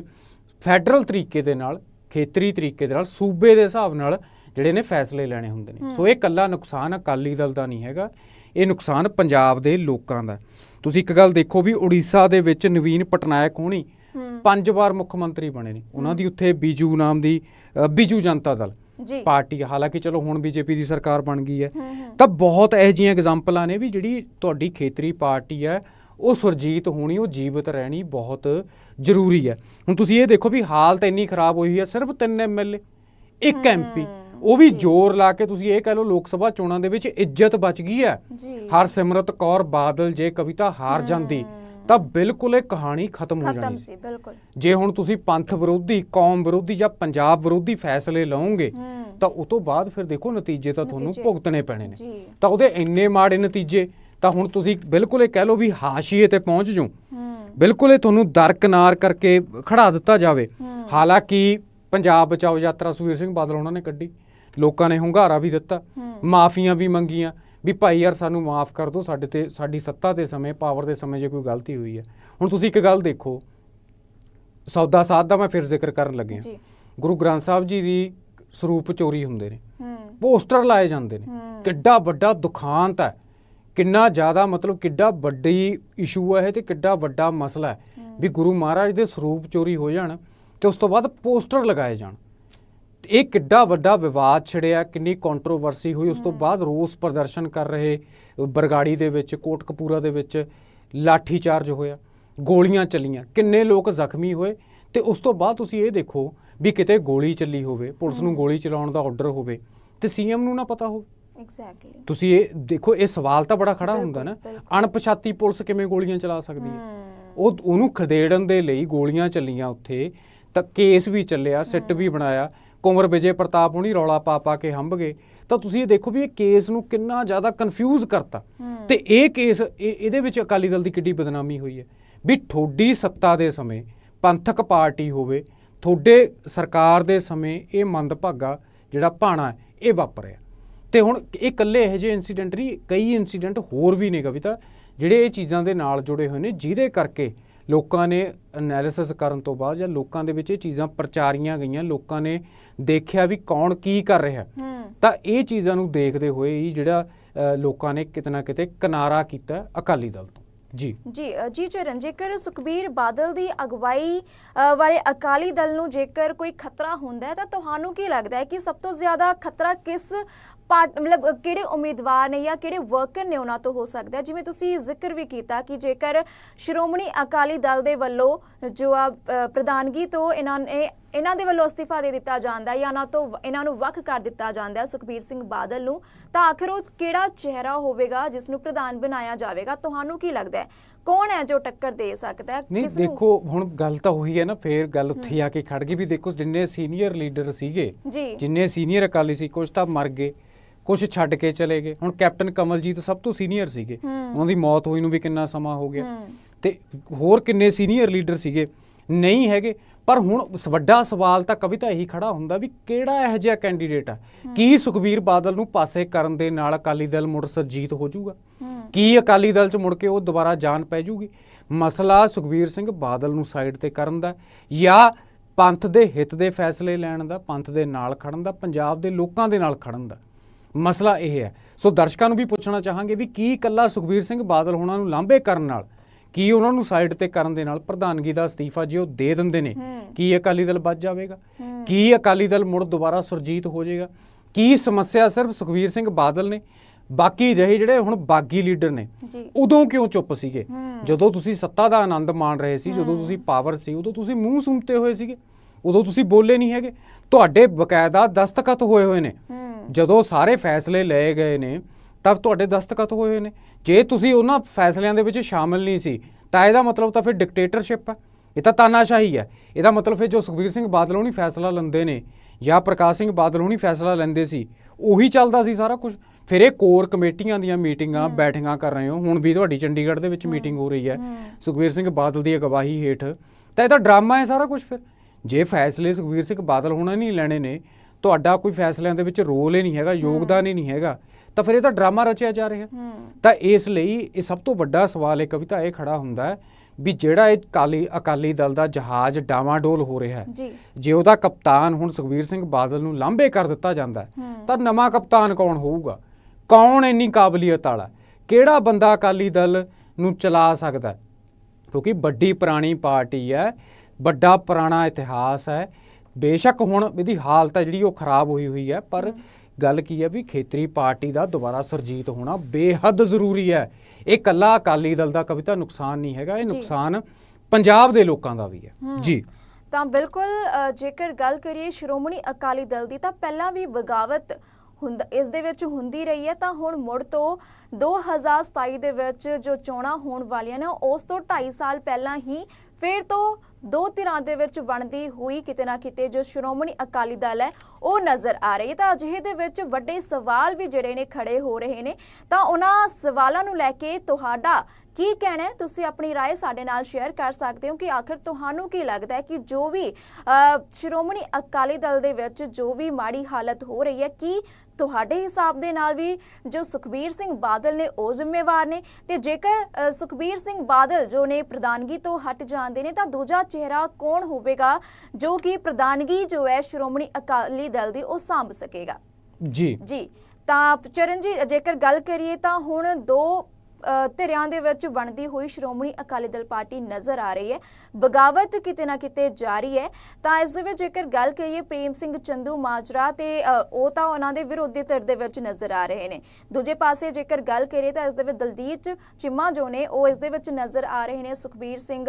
ਫੈਡਰਲ ਤਰੀਕੇ ਦੇ ਨਾਲ ਖੇਤਰੀ ਤਰੀਕੇ ਦੇ ਨਾਲ ਸੂਬੇ ਦੇ ਹਿਸਾਬ ਨਾਲ ਜਿਹੜੇ ਨੇ ਫੈਸਲੇ ਲੈਣੇ ਹੁੰਦੇ ਨੇ। ਸੋ ਇਹ ਕੱਲਾ ਨੁਕਸਾਨ ਅਕਾਲੀ ਦਲ ਦਾ ਨਹੀਂ ਹੈਗਾ। ਇਹ ਨੁਕਸਾਨ ਪੰਜਾਬ ਦੇ ਲੋਕਾਂ ਦਾ। ਤੁਸੀਂ ਇੱਕ ਗੱਲ ਦੇਖੋ ਵੀ ਉੜੀਸਾ ਦੇ ਵਿੱਚ ਨਵੀਨ ਪਟਨਾਇਕ ਹੋਣੀ ਪੰਜ ਵਾਰ ਮੁੱਖ ਮੰਤਰੀ ਬਣੇ ਨੇ। ਉਹਨਾਂ ਦੀ ਉੱਥੇ ਬੀਜੂ ਨਾਮ ਦੀ ਬੀਜੂ ਜਨਤਾ ਦਲ ਜੀ। ਪਾਰਟੀ। ਹਾਲਾਂਕਿ ਚਲੋ ਹੁਣ ਬੀਜੇਪੀ ਦੀ ਸਰਕਾਰ ਬਣ ਗਈ ਹੈ। ਤਾਂ ਬਹੁਤ ਇਹੋ ਜਿਹੀਆਂ ਐਗਜ਼ਾਮਪਲਾਂ ਨੇ ਵੀ ਜਿਹੜੀ ਤੁਹਾਡੀ ਖੇਤਰੀ ਪਾਰਟੀ ਹੈ ਉਹ ਸੁਰਜੀਤ ਹੋਣੀ ਉਹ ਜੀਵਤ ਰਹਿਣੀ ਬਹੁਤ ਜ਼ਰੂਰੀ ਹੈ। ਹੁਣ ਤੁਸੀਂ ਇਹ ਦੇਖੋ ਵੀ ਹਾਲਤ ਇੰਨੀ ਖਰਾਬ ਹੋਈ ਹੈ ਸਿਰਫ ਤਿੰਨ ਐਮਐਲਏ ਇੱਕ ਐਮਪੀ ਉਹ ਵੀ ਜ਼ੋਰ ਲਾ ਕੇ ਤੁਸੀਂ ਇਹ ਕਹਿ ਲਓ ਲੋਕ ਸਭਾ ਚੋਣਾਂ ਦੇ ਵਿੱਚ ਇੱਜ਼ਤ ਬਚ ਗਈ ਹੈ। ਜੀ। ਹਰਸਿਮਰਤ ਕੌਰ ਬਾਦਲ ਜੇ ਕਵਿਤਾ ਹਾਰ ਜਾਂਦੀ ਤਾਂ ਬਿਲਕੁਲ ਇਹ ਕਹਾਣੀ ਖਤਮ ਹੋ ਖਤਮ ਜਾਣੀ। ਸੀ ਬਿਲਕੁਲ। ਜੇ ਹੁਣ ਤੁਸੀਂ ਪੰਥ ਵਿਰੋਧੀ ਕੌਮ ਵਿਰੋਧੀ ਜਾਂ ਪੰਜਾਬ ਵਿਰੋਧੀ ਫੈਸਲੇ ਲਓਗੇ ਤਾਂ ਉਸ ਤੋਂ ਬਾਅਦ ਫਿਰ ਦੇਖੋ ਨਤੀਜੇ ਤਾਂ ਤੁਹਾਨੂੰ। ਭੁਗਤਣੇ ਪੈਣੇ ਨੇ। ਤਾਂ ਉਹਦੇ ਇੰਨੇ ਮਾੜੇ ਨਤੀਜੇ ਤਾਂ ਹੁਣ ਤੁਸੀਂ ਬਿਲਕੁਲ ਇਹ ਕਹਿ ਲਓ ਵੀ ਹਾਸ਼ੀਏ ਤੇ ਪਹੁੰਚ ਜਾਓ। ਬਿਲਕੁਲ ਇਹ ਤੁਹਾਨੂੰ ਦਰਕਨਾਰ ਕਰਕੇ ਖੜਾ ਦਿੱਤਾ ਜਾਵੇ। ਹਾਲਾਂਕਿ ਪੰਜਾਬ ਬਚਾਓ ਯਾਤਰਾ ਸੁਖਬੀਰ ਸਿੰਘ ਬਾਦਲ ਉਹਨਾਂ ਨੇ ਕੱਢੀ। ਲੋਕਾਂ ਨੇ ਹੁੰਗਾਰਾ ਵੀ ਦਿੱਤਾ। ਮਾਫੀਆਂ ਵੀ ਮੰਗੀਆਂ ਵੀ ਭਾਈ ਯਾਰ ਸਾਨੂੰ ਮਾਫ ਕਰ ਦਿਓ ਸਾਡੇ ਤੇ ਸਾਡੀ ਸੱਤਾ ਦੇ ਸਮੇਂ ਪਾਵਰ ਦੇ ਸਮੇਂ ਜੇ ਕੋਈ ਗਲਤੀ ਹੋਈ ਹੈ। ਹੁਣ ਤੁਸੀਂ ਇੱਕ ਗੱਲ ਦੇਖੋ ਸੌਦਾ ਸਾਧ ਦਾ ਮੈਂ ਫਿਰ ਜ਼ਿਕਰ ਕਰਨ ਲੱਗਿਆ। ਗੁਰੂ ਗ੍ਰੰਥ ਸਾਹਿਬ ਜੀ ਦੀ ਸਰੂਪ ਚੋਰੀ ਹੁੰਦੇ ਨੇ। ਪੋਸਟਰ ਲਾਏ ਜਾਂਦੇ ਨੇ। ਕਿੱਡਾ ਵੱਡਾ ਦੁਖਾਂਤ ਹੈ। ਕਿੰਨਾ ਜ਼ਿਆਦਾ ਮਤਲਬ ਕਿੱਡਾ ਵੱਡੀ ਇਸ਼ੂ ਹੈ ਇਹ ਤੇ ਕਿੱਡਾ ਵੱਡਾ ਮਸਲਾ ਹੈ। ਵੀ ਗੁਰੂ ਮਹਾਰਾਜ ਦੇ ਸਰੂਪ ਚੋਰੀ ਹੋ ਜਾਣ ਤੇ ਉਸ ਤੋਂ ਬਾਅਦ ਪੋਸਟਰ ਲਗਾਏ ਜਾਣ। ਇਹ ਕਿੱਡਾ ਵੱਡਾ ਵਿਵਾਦ ਛਿੜਿਆ ਕਿੰਨੀ ਕੰਟਰੋਵਰਸੀ ਹੋਈ ਉਸ ਤੋਂ ਬਾਅਦ ਰੋਸ ਪ੍ਰਦਰਸ਼ਨ ਕਰ ਰਹੇ ਬਰਗਾੜੀ ਦੇ ਵਿੱਚ ਕੋਟਕਪੂਰਾ ਦੇ ਵਿੱਚ ਲਾਠੀ ਚਾਰਜ ਹੋਇਆ ਗੋਲੀਆਂ ਚੱਲੀਆਂ ਕਿੰਨੇ ਲੋਕ ਜ਼ਖਮੀ ਹੋਏ ਤੇ ਉਸ ਤੋਂ ਬਾਅਦ ਤੁਸੀਂ ਇਹ ਦੇਖੋ ਵੀ ਕਿਤੇ ਗੋਲੀ ਚੱਲੀ ਹੋਵੇ ਪੁਲਿਸ ਨੂੰ ਗੋਲੀ ਚਲਾਉਣ ਦਾ ਆਰਡਰ ਹੋਵੇ ਤੇ ਸੀਐਮ ਨੂੰ ਨਾ ਪਤਾ ਹੋਵੇ। ਐਗਜ਼ੈਕਟਲੀ ਤੁਸੀਂ ਇਹ ਦੇਖੋ ਇਹ ਸਵਾਲ ਤਾਂ ਬੜਾ ਖੜਾ ਹੁੰਦਾ ਨਾ। ਅਣਪਛਾਤੀ ਪੁਲਿਸ ਕਿਵੇਂ ਗੋਲੀਆਂ ਚਲਾ ਸਕਦੀ ਹੂੰ? ਉਹ ਉਹਨੂੰ ਖਦੇੜਨ ਦੇ ਲਈ ਗੋਲੀਆਂ ਚੱਲੀਆਂ ਉੱਥੇ ਤਾਂ ਕੇਸ ਵੀ ਚੱਲਿਆ ਸਿੱਟ ਵੀ ਬਣਾਇਆ ਕੁੰਵਰ ਵਿਜੇ ਪ੍ਰਤਾਪ ਹੁਣੀ ਰੌਲਾ ਪਾ ਪਾ ਕੇ ਹੰਭ ਗਏ। ਤਾਂ ਤੁਸੀਂ ਇਹ ਦੇਖੋ ਵੀ ਇਹ ਕੇਸ ਨੂੰ ਕਿੰਨਾ ਜ਼ਿਆਦਾ ਕਨਫਿਊਜ਼ ਕਰਤਾ। ਤੇ ਇਹ ਕੇਸ ਇਹ- ਇਹਦੇ ਵਿੱਚ ਅਕਾਲੀ ਦਲ ਦੀ ਕਿੱਡੀ ਬਦਨਾਮੀ ਹੋਈ ਹੈ। ਵੀ ਠੋਡੀ ਸੱਤਾ ਦੇ ਸਮੇਂ ਪੰਥਕ ਪਾਰਟੀ ਹੋਵੇ ਤੁਹਾਡੇ ਸਰਕਾਰ ਦੇ ਸਮੇਂ ਇਹ ਮੰਦਭਾਗਾ ਜਿਹੜਾ ਭਾਣਾ ਇਹ ਵਾਪਰਿਆ। ਤੇ ਹੁਣ ਇਹ ਇਕੱਲੇ ਇਹੋ ਜਿਹੇ ਇਨਸੀਡੈਂਟ ਨਹੀਂ ਕਈ ਇਨਸੀਡੈਂਟ ਹੋਰ ਵੀ ਨੇ ਕਵਿਤਾ ਜਿਹੜੇ ਇਹ ਚੀਜ਼ਾਂ ਦੇ ਨਾਲ ਜੁੜੇ ਹੋਏ ਨੇ ਜਿਹਦੇ ਕਰਕੇ ਲੋਕਾਂ ਨੇ ਐਨਾਲਿਸਿਸ ਕਰਨ ਤੋਂ ਬਾਅਦ ਜਾਂ ਲੋਕਾਂ ਦੇ ਵਿੱਚ ਇਹ ਚੀਜ਼ਾਂ ਪ੍ਰਚਾਰੀਆਂ ਗਈਆਂ ਲੋਕਾਂ ਨੇ ਦੇਖਿਆ ਵੀ ਕੌਣ ਕੀ ਕਰ ਰਿਹਾ। ਤਾਂ ਇਹ ਚੀਜ਼ਾਂ ਨੂੰ ਦੇਖਦੇ ਹੋਏ ਹੀ ਜਿਹੜਾ ਲੋਕਾਂ ਨੇ ਕਿਤੇ ਨਾ ਕਿਤੇ ਕਿਨਾਰਾ ਕੀਤਾ ਅਕਾਲੀ ਦਲ ਤੋਂ। ਜੀ। ਜੀ ਜੀ ਚਰਨ ਜੇਕਰ ਸੁਖਬੀਰ ਬਾਦਲ ਦੀ ਅਗਵਾਈ ਵਾਲੇ ਅਕਾਲੀ ਦਲ ਨੂੰ ਜੇਕਰ ਕੋਈ ਖਤਰਾ ਹੁੰਦਾ ਹੈ ਤਾਂ ਤੁਹਾਨੂੰ ਕੀ ਲੱਗਦਾ ਹੈ ਕਿ ਸਭ ਤੋਂ ਜ਼ਿਆਦਾ ਖਤਰਾ ਕਿਸ ਮਤਲਬ ਕਿਹੜੇ ਉਮੀਦਵਾਰ ਨੇ ਜਾਂ ਕਿਹੜੇ ਵਰਕਰ ਨੇ ਉਹਨਾਂ ਤੋਂ ਹੋ ਸਕਦਾ ਜਿਵੇਂ ਤੁਸੀਂ ਜ਼ਿਕਰ ਵੀ ਕੀਤਾ ਕਿ ਜੇਕਰ ਸ਼੍ਰੋਮਣੀ ਅਕਾਲੀ ਦਲ ਦੇ ਵੱਲੋਂ ਜੋ ਆ ਪ੍ਰਧਾਨਗੀ ਤੋਂ ਇਹਨਾਂ ਨੇ ਇਹਨਾਂ ਦੇ ਵੱਲੋਂ ਅਸਤੀਫਾ ਦੇ ਦਿੱਤਾ ਜਾਂਦਾ ਹੈ ਜਾਂ ਇਹਨਾਂ ਤੋਂ ਇਹਨਾਂ ਨੂੰ ਵੱਖ ਕਰ ਦਿੱਤਾ ਜਾਂਦਾ ਹੈ ਸੁਖਬੀਰ ਸਿੰਘ ਬਾਦਲ ਨੂੰ ਤਾਂ ਆਖਿਰ ਉਹ ਕਿਹੜਾ ਚਿਹਰਾ ਹੋਵੇਗਾ ਜਿਸ ਨੂੰ ਪ੍ਰਧਾਨ ਬਣਾਇਆ ਜਾਵੇਗਾ? ਤੁਹਾਨੂੰ ਕੀ ਲੱਗਦਾ ਹੈ? ਕੌਣ ਹੈ ਜੋ ਟੱਕਰ ਦੇ ਸਕਦਾ ਹੈ? ਨਹੀਂ ਕਿਸ ਨੂੰ ਦੇਖੋ ਹੁਣ ਗੱਲ ਤਾਂ ਉਹੀ ਹੈ ਨਾ ਫੇਰ ਗੱਲ ਉੱਥੇ ਆ ਕੇ ਖੜ ਗਈ ਵੀ ਦੇਖੋ ਜਿੰਨੇ ਸੀਨੀਅਰ ਲੀਡਰ ਸੀਗੇ ਜਿੰਨੇ ਸੀਨੀਅਰ ਅਕਾਲੀ ਸੀ ਕੁਝ ਤਾਂ ਮਰ ਗਏ। ਕੁਝ ਛੱਡ ਕੇ ਚਲੇ ਗਏ। ਹੁਣ ਕੈਪਟਨ ਕਮਲਜੀਤ ਸਭ ਤੋਂ ਸੀਨੀਅਰ ਸੀਗੇ। ਉਹਨਾਂ ਦੀ ਮੌਤ ਹੋਈ ਨੂੰ ਵੀ ਕਿੰਨਾ ਸਮਾਂ ਹੋ ਗਿਆ। ਤੇ ਹੋਰ ਕਿੰਨੇ ਸੀਨੀਅਰ ਲੀਡਰ ਸੀਗੇ? ਨਹੀਂ ਹੈਗੇ। ਪਰ ਹੁਣ ਵੱਡਾ ਸਵਾਲ ਤਾਂ ਕਵਿਤਾ ਇਹੀ ਖੜਾ ਹੁੰਦਾ ਵੀ ਕਿਹੜਾ ਇਹੋ ਜਿਹਾ ਕੈਂਡੀਡੇਟ ਆ? ਕੀ ਸੁਖਬੀਰ ਬਾਦਲ ਨੂੰ ਪਾਸੇ ਕਰਨ ਦੇ ਨਾਲ ਅਕਾਲੀ ਦਲ ਮੁੜ ਸਰਜੀਤ ਹੋ ਜਾਊਗਾ? ਕੀ ਅਕਾਲੀ ਦਲ ਚ ਮੁੜ ਕੇ ਉਹ ਦੁਬਾਰਾ ਜਾਨ ਪੈ ਜਾਊਗੀ? ਮਸਲਾ ਸੁਖਬੀਰ ਸਿੰਘ ਬਾਦਲ ਨੂੰ ਸਾਈਡ ਤੇ ਕਰਨ ਦਾ ਜਾਂ ਪੰਥ ਦੇ ਹਿੱਤ ਦੇ ਫੈਸਲੇ ਲੈਣ ਦਾ ਪੰਥ ਦੇ ਨਾਲ ਖੜਨ ਦਾ ਪੰਜਾਬ ਦੇ ਲੋਕਾਂ ਦੇ ਨਾਲ ਖੜਨ ਦਾ? ਮਸਲਾ ਇਹ ਹੈ। ਸੋ ਦਰਸ਼ਕਾਂ ਨੂੰ ਵੀ ਪੁੱਛਣਾ ਚਾਹਾਂਗੇ ਵੀ ਕੀ ਇਕੱਲਾ ਸੁਖਬੀਰ ਸਿੰਘ ਬਾਦਲ ਹੋਣਾ ਨੂੰ ਲਾਂਭੇ ਕਰਨ ਨਾਲ ਕੀ ਉਹਨਾਂ ਨੂੰ ਸਾਈਡ ਤੇ ਕਰਨ ਦੇ ਨਾਲ ਪ੍ਰਧਾਨਗੀ ਦਾ ਅਸਤੀਫਾ ਜੇ ਉਹ ਦੇ ਦਿੰਦੇ ਨੇ। ਕੀ ਅਕਾਲੀ ਦਲ ਬਚ ਜਾਵੇਗਾ। ਕੀ ਅਕਾਲੀ ਦਲ ਮੁੜ ਦੁਬਾਰਾ ਸੁਰਜੀਤ ਹੋ ਜਾਏਗਾ? ਕੀ ਸਮੱਸਿਆ ਸਿਰਫ ਸੁਖਬੀਰ ਸਿੰਘ ਬਾਦਲ ਨੇ? ਬਾਕੀ ਰਹੇ ਜਿਹੜੇ ਹੁਣ ਬਾਗੀ ਲੀਡਰ ਨੇ ਉਦੋਂ ਕਿਉਂ ਚੁੱਪ ਸੀਗੇ। ਜਦੋਂ ਤੁਸੀਂ ਸੱਤਾ ਦਾ ਆਨੰਦ ਮਾਣ ਰਹੇ ਸੀ ਜਦੋਂ ਤੁਸੀਂ ਪਾਵਰ ਸੀ ਉਦੋਂ ਤੁਸੀਂ ਮੂੰਹ ਸੁੰਮਤੇ ਹੋਏ ਸੀਗੇ। ਉਦੋਂ ਤੁਸੀਂ ਬੋਲੇ ਨਹੀਂ ਹੈਗੇ। ਤੁਹਾਡੇ ਬਕਾਇਦਾ ਦਸਤਖਤ ਹੋਏ ਹੋਏ ਨੇ। ਜਦੋਂ ਸਾਰੇ ਫੈਸਲੇ ਲਏ ਗਏ ਨੇ ਤਬ ਤੁਹਾਡੇ ਦਸਤਖਤ ਹੋਏ ਹੋਏ ਨੇ। ਜੇ ਤੁਸੀਂ ਉਹਨਾਂ ਫੈਸਲਿਆਂ ਦੇ ਵਿੱਚ ਸ਼ਾਮਲ ਨਹੀਂ ਸੀ ਤਾਂ ਇਹਦਾ ਮਤਲਬ ਤਾਂ ਫਿਰ ਡਿਕਟੇਟਰਸ਼ਿਪ ਹੈ ਇਹ ਤਾਂ ਤਾਨਾਸ਼ਾਹੀ ਹੈ ਇਹਦਾ ਮਤਲਬ ਫਿਰ ਜੋ ਸੁਖਬੀਰ ਸਿੰਘ ਬਾਦਲ ਹੋਣੀ ਫੈਸਲਾ ਲੈਂਦੇ ਨੇ ਜਾਂ ਪ੍ਰਕਾਸ਼ ਸਿੰਘ ਬਾਦਲ ਹੋਣੀ ਫੈਸਲਾ ਲੈਂਦੇ ਸੀ ਉਹੀ ਚੱਲਦਾ ਸੀ ਸਾਰਾ ਕੁਝ ਫਿਰ ਇਹ ਕੋਰ ਕਮੇਟੀਆਂ ਦੀਆਂ ਮੀਟਿੰਗਾਂ ਬੈਠਕਾਂ ਕਰ ਰਹੇ ਹੋ। ਹੁਣ ਵੀ ਤੁਹਾਡੀ ਚੰਡੀਗੜ੍ਹ ਦੇ ਵਿੱਚ ਮੀਟਿੰਗ ਹੋ ਰਹੀ ਹੈ। ਸੁਖਬੀਰ ਸਿੰਘ ਬਾਦਲ ਦੀ ਅਗਵਾਈ ਹੇਠ। ਤਾਂ ਇਹ ਤਾਂ ਡਰਾਮਾ ਹੈ ਸਾਰਾ ਕੁਝ ਫਿਰ। ਜੇ ਫੈਸਲੇ ਸੁਖਬੀਰ ਸਿੰਘ ਬਾਦਲ ਹੋਣਾ ਨਹੀਂ ਲੈਣੇ ਨੇ ਤੁਹਾਡਾ ਕੋਈ ਫੈਸਲਿਆਂ ਦੇ ਵਿੱਚ ਰੋਲ ਹੀ ਨਹੀਂ ਹੈਗਾ ਯੋਗਦਾਨ ਹੀ ਨਹੀਂ ਹੈਗਾ ਤਾਂ ਫਿਰ ਇਹ ਤਾਂ ਡਰਾਮਾ ਰਚਿਆ ਜਾ ਰਿਹਾ। ਤਾਂ ਇਸ ਲਈ ਇਹ ਸਭ ਤੋਂ ਵੱਡਾ ਸਵਾਲ ਇਹ ਕਵਿਤਾ ਇਹ ਖੜਾ ਹੁੰਦਾ ਹੈ ਵੀ ਜਿਹੜਾ ਇਹ ਕਾਲੀ ਅਕਾਲੀ ਦਲ ਦਾ ਜਹਾਜ਼ ਡਾਵਾਡੋਲ ਹੋ ਰਿਹਾ ਹੈ। ਜੀ। ਉਹਦਾ ਕਪਤਾਨ ਹੁਣ ਸੁਖਬੀਰ ਸਿੰਘ ਬਾਦਲ ਨੂੰ ਲਾਂਭੇ ਕਰ ਦਿੱਤਾ ਜਾਂਦਾ ਤਾਂ ਨਵਾਂ ਕਪਤਾਨ ਕੌਣ ਹੋਊਗਾ? ਕੌਣ ਇੰਨੀ ਕਾਬਲੀਅਤ ਵਾਲਾ? ਕਿਹੜਾ ਬੰਦਾ ਅਕਾਲੀ ਦਲ ਨੂੰ ਚਲਾ ਸਕਦਾ? ਕਿਉਂਕਿ ਵੱਡੀ ਪੁਰਾਣੀ ਪਾਰਟੀ ਹੈ ਵੱਡਾ ਪੁਰਾਣਾ ਇਤਿਹਾਸ ਹੈ। ਬੇਸ਼ੱਕ ਹੁਣ ਇਹਦੀ ਹਾਲਤ ਹੈ ਜਿਹੜੀ ਉਹ ਖਰਾਬ ਹੋਈ ਹੋਈ ਹੈ ਪਰ ਗੱਲ ਕੀ ਹੈ ਵੀ ਖੇਤਰੀ ਪਾਰਟੀ ਦਾ ਦੁਬਾਰਾ ਸਰਜੀਤ ਹੋਣਾ ਬੇਹੱਦ ਜ਼ਰੂਰੀ ਹੈ। ਇਹ ਕੱਲਾ ਅਕਾਲੀ ਦਲ ਦਾ ਕਵਿਤਾ ਨੁਕਸਾਨ ਨਹੀਂ ਹੈਗਾ ਇਹ। ਨੁਕਸਾਨ ਪੰਜਾਬ ਦੇ ਲੋਕਾਂ ਦਾ ਵੀ ਹੈ। ਜੀ। ਤਾਂ ਬਿਲਕੁਲ ਜੇਕਰ ਗੱਲ ਕਰੀਏ ਸ਼੍ਰੋਮਣੀ ਅਕਾਲੀ ਦਲ ਦੀ ਤਾਂ ਪਹਿਲਾਂ ਵੀ ਬਗਾਵਤ ਹੁੰਦਾ ਇਸ ਦੇ ਵਿੱਚ ਹੁੰਦੀ ਰਹੀ ਹੈ। ਤਾਂ ਹੁਣ ਮੁੜ ਤੋਂ 2027 ਦੇ ਵਿੱਚ ਜੋ ਚੋਣਾਂ ਹੋਣ ਵਾਲੀਆਂ ਨੇ ਉਸ ਤੋਂ 2.5 ਸਾਲ ਪਹਿਲਾਂ ਹੀ ਫਿਰ ਤੋਂ ਦੋ ਧਿਰਾਂ ਦੇ ਵਿੱਚ ਬਣਦੀ ਹੋਈ ਕਿਤੇ ਨਾ ਕਿਤੇ ਜੋ ਸ਼੍ਰੋਮਣੀ ਅਕਾਲੀ ਦਲ ਹੈ, ਉਹ ਨਜ਼ਰ ਆ ਰਹੀ ਤਾਂ ਅਜਿਹੇ ਦੇ ਵਿੱਚ ਵੱਡੇ ਸਵਾਲ ਵੀ ਜਿਹੜੇ ਨੇ ਖੜੇ ਹੋ ਰਹੇ ਨੇ। ਤਾਂ ਉਹਨਾਂ ਸਵਾਲਾਂ ਨੂੰ ਲੈ ਕੇ ਤੁਹਾਡਾ ਕੀ ਕਹਿਣਾ ਹੈ ਤੁਸੀਂ ਆਪਣੀ رائے ਸਾਡੇ ਨਾਲ ਸ਼ੇਅਰ ਕਰ ਸਕਦੇ ਹੋ ਕਿ ਆਖਰ ਤੁਹਾਨੂੰ ਕੀ ਲੱਗਦਾ ਹੈ ਕਿ ਜੋ ਵੀ ਅ, ਸ਼੍ਰੋਮਣੀ ਅਕਾਲੀ ਦਲ ਦੇ ਵਿੱਚ ਜੋ ਵੀ ਮਾੜੀ ਹਾਲਤ ਹੋ ਰਹੀ ਹੈ ਕੀ ਤੁਹਾਡੇ ਹਿਸਾਬ ਦੇ ਨਾਲ ਵੀ ਜੋ ਸੁਖਬੀਰ ਸਿੰਘ ਬਾਦਲ ਨੇ ਉਹ ਜ਼ਿੰਮੇਵਾਰ ਨੇ ਤੇ ਜੇਕਰ ਅ, ਸੁਖਬੀਰ ਸਿੰਘ ਬਾਦਲ ਜੋ ਨੇ ਪ੍ਰਧਾਨਗੀ ਤੋਂ ਹਟ ਜਾਂਦੇ ਨੇ ਤਾਂ ਦੂਜਾ ਚਿਹਰਾ ਕੌਣ ਹੋਵੇਗਾ ਜੋ ਕਿ ਪ੍ਰਧਾਨਗੀ ਜੋ ਹੈ ਸ਼੍ਰੋਮਣੀ ਅਕਾਲੀ ਦਲ ਦੀ ਉਹ ਸੰਭ ਸਕੇਗਾ ਜੀ ਜੀ ਤਾਂ ਚਰਨ ਜੀ ਜੇਕਰ ਗੱਲ ਕਰੀਏ ਤਾਂ ਹੁਣ ਦੋ ਅ, ਧਿਰਾਂ ਦੇ ਵਿੱਚ ਬਣਦੀ ਹੋਈ ਸ਼੍ਰੋਮਣੀ ਅਕਾਲੀ ਦਲ ਪਾਰਟੀ ਨਜ਼ਰ ਆ ਰਹੀ ਹੈ। ਬਗਾਵਤ ਕਿਤੇ ਨਾ ਕਿਤੇ ਜਾਰੀ ਹੈ। ਤਾਂ ਇਸ ਦੇ ਵਿੱਚ ਜੇਕਰ ਗੱਲ ਕਰੀਏ ਪ੍ਰੇਮ ਸਿੰਘ ਚੰਦੂ ਮਾਜਰਾ ਤੇ ਉਹ ਤਾਂ ਉਹਨਾਂ ਦੇ ਵਿਰੋਧੀ ਧਿਰ ਦੇ ਵਿੱਚ ਨਜ਼ਰ ਆ ਰਹੇ ਨੇ। ਦੂਜੇ ਪਾਸੇ ਜੇਕਰ ਗੱਲ ਕਰੀਏ ਤਾਂ ਇਸ ਦੇ ਵਿੱਚ ਦਲਜੀਤ ਚਿੰਮਾ ਜੋ ਨੇ ਉਹ ਇਸ ਦੇ ਵਿੱਚ ਨਜ਼ਰ ਆ ਰਹੇ ਨੇ। ਸੁਖਬੀਰ ਸਿੰਘ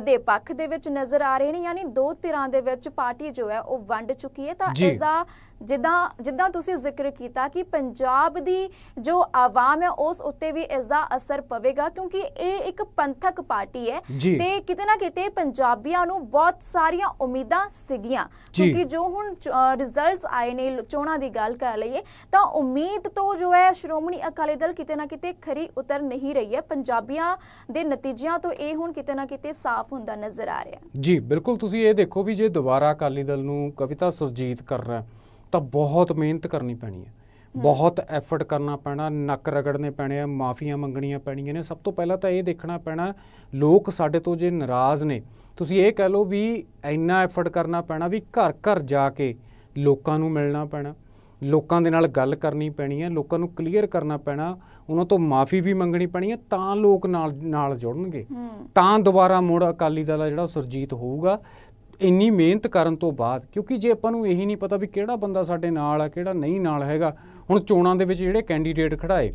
ਦੇ ਪੱਖ ਦੇ ਵਿੱਚ ਨਜ਼ਰ ਆ ਰਹੇ ਨੇ। ਯਾਨੀ ਦੋ ਧਿਰਾਂ ਦੇ ਵਿੱਚ ਪਾਰਟੀ ਜੋ ਹੈ ਉਹ ਵੰਡ ਚੁੱਕੀ ਹੈ। ਤਾਂ। ਇਸ ਦਾ ਜਿੱਦਾਂ ਜਿੱਦਾਂ ਤੁਸੀਂ ਜ਼ਿਕਰ ਕੀਤਾ ਕਿ ਪੰਜਾਬ ਦੀ ਜੋ ਆਵਾਮ ਹੈ ਉਸ ਉੱਤੇ ਵੀ ਇਸ ਦਾ ਅਸਰ ਪਵੇਗਾ ਕਿਉਂਕਿ ਇਹ ਇੱਕ ਪੰਥਕ ਪਾਰਟੀ ਹੈ। ਤੇ ਕਿਤੇ ਨਾ ਕਿਤੇ ਪੰਜਾਬੀਆਂ ਨੂੰ ਬਹੁਤ ਸਾਰੀਆਂ ਉਮੀਦਾਂ ਸੀਗੀਆਂ। ਕਿਉਂਕਿ ਜੋ ਹੁਣ ਰਿਜ਼ਲਟਸ ਆਏ ਨੇ ਚੋਣਾਂ ਦੀ ਗੱਲ ਕਰ ਲਈਏ ਤਾਂ ਉਮੀਦ ਤੋਂ ਜੋ ਹੈ ਸ਼੍ਰੋਮਣੀ ਅਕਾਲੀ ਦਲ ਕਿਤੇ ਨਾ ਕਿਤੇ ਖਰੀ ਉਤਰ ਨਹੀਂ ਰਹੀ ਹੈ ਪੰਜਾਬੀਆਂ ਦੇ ਨਤੀਜਿਆਂ ਤੋਂ ਇਹ ਹੁਣ ਕਿਤੇ ਨਾ ਕਿਤੇ ਸਾਫ਼ ਹੁੰਦਾ ਨਜ਼ਰ ਆ ਰਿਹਾ ਜੀ ਬਿਲਕੁਲ ਤੁਸੀਂ ਇਹ ਦੇਖੋ ਵੀ ਜੇ ਦੁਬਾਰਾ ਅਕਾਲੀ ਦਲ ਨੂੰ ਕਵਿਤਾ ਸੁਰਜੀਤ ਕਰਨਾ ਤਾਂ ਬਹੁਤ ਮਿਹਨਤ ਕਰਨੀ ਪੈਣੀ ਹੈ। ਬਹੁਤ ਐਫਰਟ ਕਰਨਾ ਪੈਣਾ ਨੱਕ ਰਗੜਨੇ ਪੈਣੇ ਆ ਮਾਫੀਆਂ ਮੰਗਣੀਆਂ ਪੈਣੀਆਂ ਨੇ। ਸਭ ਤੋਂ ਪਹਿਲਾਂ ਤਾਂ ਇਹ ਦੇਖਣਾ ਪੈਣਾ ਲੋਕ ਸਾਡੇ ਤੋਂ ਜੇ ਨਾਰਾਜ਼ ਨੇ ਤੁਸੀਂ ਇਹ ਕਹਿ ਲਓ ਵੀ ਇੰਨਾ ਐਫਰਟ ਕਰਨਾ ਪੈਣਾ ਵੀ ਘਰ ਘਰ ਜਾ ਕੇ ਲੋਕਾਂ ਨੂੰ ਮਿਲਣਾ ਪੈਣਾ ਲੋਕਾਂ ਦੇ ਨਾਲ ਗੱਲ ਕਰਨੀ ਪੈਣੀ ਹੈ ਲੋਕਾਂ ਨੂੰ ਕਲੀਅਰ ਕਰਨਾ ਪੈਣਾ ਉਹਨਾਂ ਤੋਂ ਮਾਫੀ ਵੀ ਮੰਗਣੀ ਪੈਣੀ ਹੈ ਤਾਂ ਲੋਕ ਨਾਲ ਨਾਲ ਜੁੜਨਗੇ। ਤਾਂ ਦੁਬਾਰਾ ਮੁੜ ਅਕਾਲੀ ਦਲ ਜਿਹੜਾ ਸੁਰਜੀਤ ਹੋਊਗਾ ਇੰਨੀ ਮਿਹਨਤ ਕਰਨ ਤੋਂ ਬਾਅਦ ਕਿਉਂਕਿ ਜੇ ਆਪਾਂ ਨੂੰ ਇਹੀ ਨਹੀਂ ਪਤਾ ਵੀ ਕਿਹੜਾ ਬੰਦਾ ਸਾਡੇ ਨਾਲ ਆ ਕਿਹੜਾ ਨਹੀਂ ਨਾਲ ਹੈਗਾ ਹੁਣ ਚੋਣਾਂ ਦੇ ਵਿੱਚ ਜਿਹੜੇ ਕੈਂਡੀਡੇਟ ਖੜਾਏ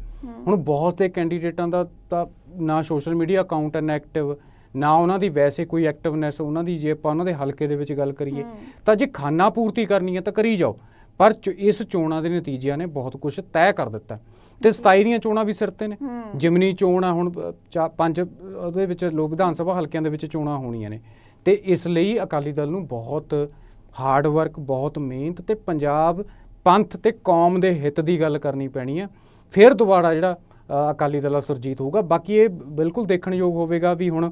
ਹੁਣ ਬਹੁਤ ਦੇ ਕੈਂਡੀਡੇਟਾਂ ਦਾ ਤਾਂ ਨਾ ਸੋਸ਼ਲ ਮੀਡੀਆ ਅਕਾਊਂਟ ਹੈ ਐਕਟਿਵ ਨਾ ਉਹਨਾਂ ਦੀ ਵੈਸੇ ਕੋਈ ਐਕਟਿਵਨੈਸ ਉਹਨਾਂ ਦੀ ਜੇ ਆਪਾਂ ਉਹਨਾਂ ਦੇ ਹਲਕੇ ਦੇ ਵਿੱਚ ਗੱਲ ਕਰੀਏ ਤਾਂ ਜੇ ਖਾਨਾ ਪੂਰਤੀ ਕਰਨੀ ਹੈ ਤਾਂ ਕਰੀ ਜਾਓ। ਪਰ ਇਸ ਚੋਣਾਂ ਦੇ ਨਤੀਜਿਆਂ ਨੇ ਬਹੁਤ ਕੁਝ ਤੈਅ ਕਰ ਦਿੱਤਾ। ਤੇ 27 ਦੀਆਂ ਚੋਣਾਂ ਵੀ ਸਿਰ ਤੇ ਨੇ। ਜਿਮਨੀ ਚੋਣ ਆ ਹੁਣ ਪੰਜ ਉਹਦੇ ਵਿੱਚ ਲੋਕ ਵਿਧਾਨ ਸਭਾ ਹਲਕਿਆਂ ਦੇ ਵਿੱਚ ਚੋਣਾਂ ਹੋਣੀਆਂ ਨੇ। ਤੇ ਇਸ ਲਈ ਅਕਾਲੀ ਦਲ ਨੂੰ ਬਹੁਤ ਹਾਰਡ ਵਰਕ ਬਹੁਤ ਮਿਹਨਤ ਤੇ ਪੰਜਾਬ ਪੰਥ ਤੇ ਕੌਮ ਦੇ ਹਿੱਤ ਦੀ ਗੱਲ ਕਰਨੀ ਪੈਣੀ ਹੈ ਫਿਰ ਦੁਬਾਰਾ ਜਿਹੜਾ ਅਕਾਲੀ ਦਲ ਸੁਰਜੀਤ ਹੋਊਗਾ। ਬਾਕੀ ਇਹ ਬਿਲਕੁਲ ਦੇਖਣਯੋਗ ਹੋਵੇਗਾ ਵੀ ਹੁਣ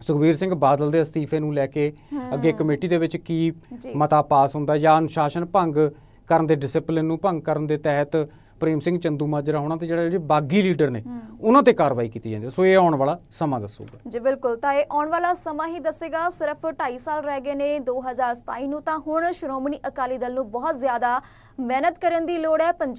ਸੁਖਬੀਰ ਸਿੰਘ ਬਾਦਲ ਦੇ ਅਸਤੀਫੇ ਨੂੰ ਲੈ ਕੇ ਅੱਗੇ ਕਮੇਟੀ ਦੇ ਵਿੱਚ ਕੀ। ਮਤਾ ਪਾਸ ਹੁੰਦਾ ਜਾਂ ਅਨੁਸ਼ਾਸਨ ਭੰਗ ਕਰਨ ਦੇ ਡਿਸਪਲਿਨ ਨੂੰ ਭੰਗ ਕਰਨ ਦੇ ਤਹਿਤ ਪ੍ਰੇਮ ਸਿੰਘ ਚੰਦੂ ਮਾਜਰਾ ਹੋਣਾ ਤੇ ਜਿਹੜੇ ਬਾਗੀ ਲੀਡਰ ਨੇ, ਉਹਨਾਂ ਤੇ ਕਾਰਵਾਈ ਕੀਤੀ ਜਾਂਦੀ ਹੈ। ਸੋ ਇਹ ਆਉਣ ਵਾਲਾ ਸਮਾਂ ਦੱਸੂਗਾ। ਜੀ, ਬਿਲਕੁਲ। ਤਾਂ ਇਹ ਆਉਣ ਵਾਲਾ ਸਮਾਂ ਹੀ ਦੱਸੇਗਾ, ਸਿਰਫ 2.5 ਸਾਲ ਰਹਿ ਗਏ ਨੇ 2027 ਨੂੰ, ਤਾਂ ਹੁਣ ਸ਼੍ਰੋਮਣੀ ਅਕਾਲੀ ਦਲ ਨੂੰ ਬਹੁਤ ਜ਼ਿਆਦਾ ਮਿਹਨਤ ਕਰਨ ਦੀ ਲੋੜ ਹੈ। ਪੰਜਾਬ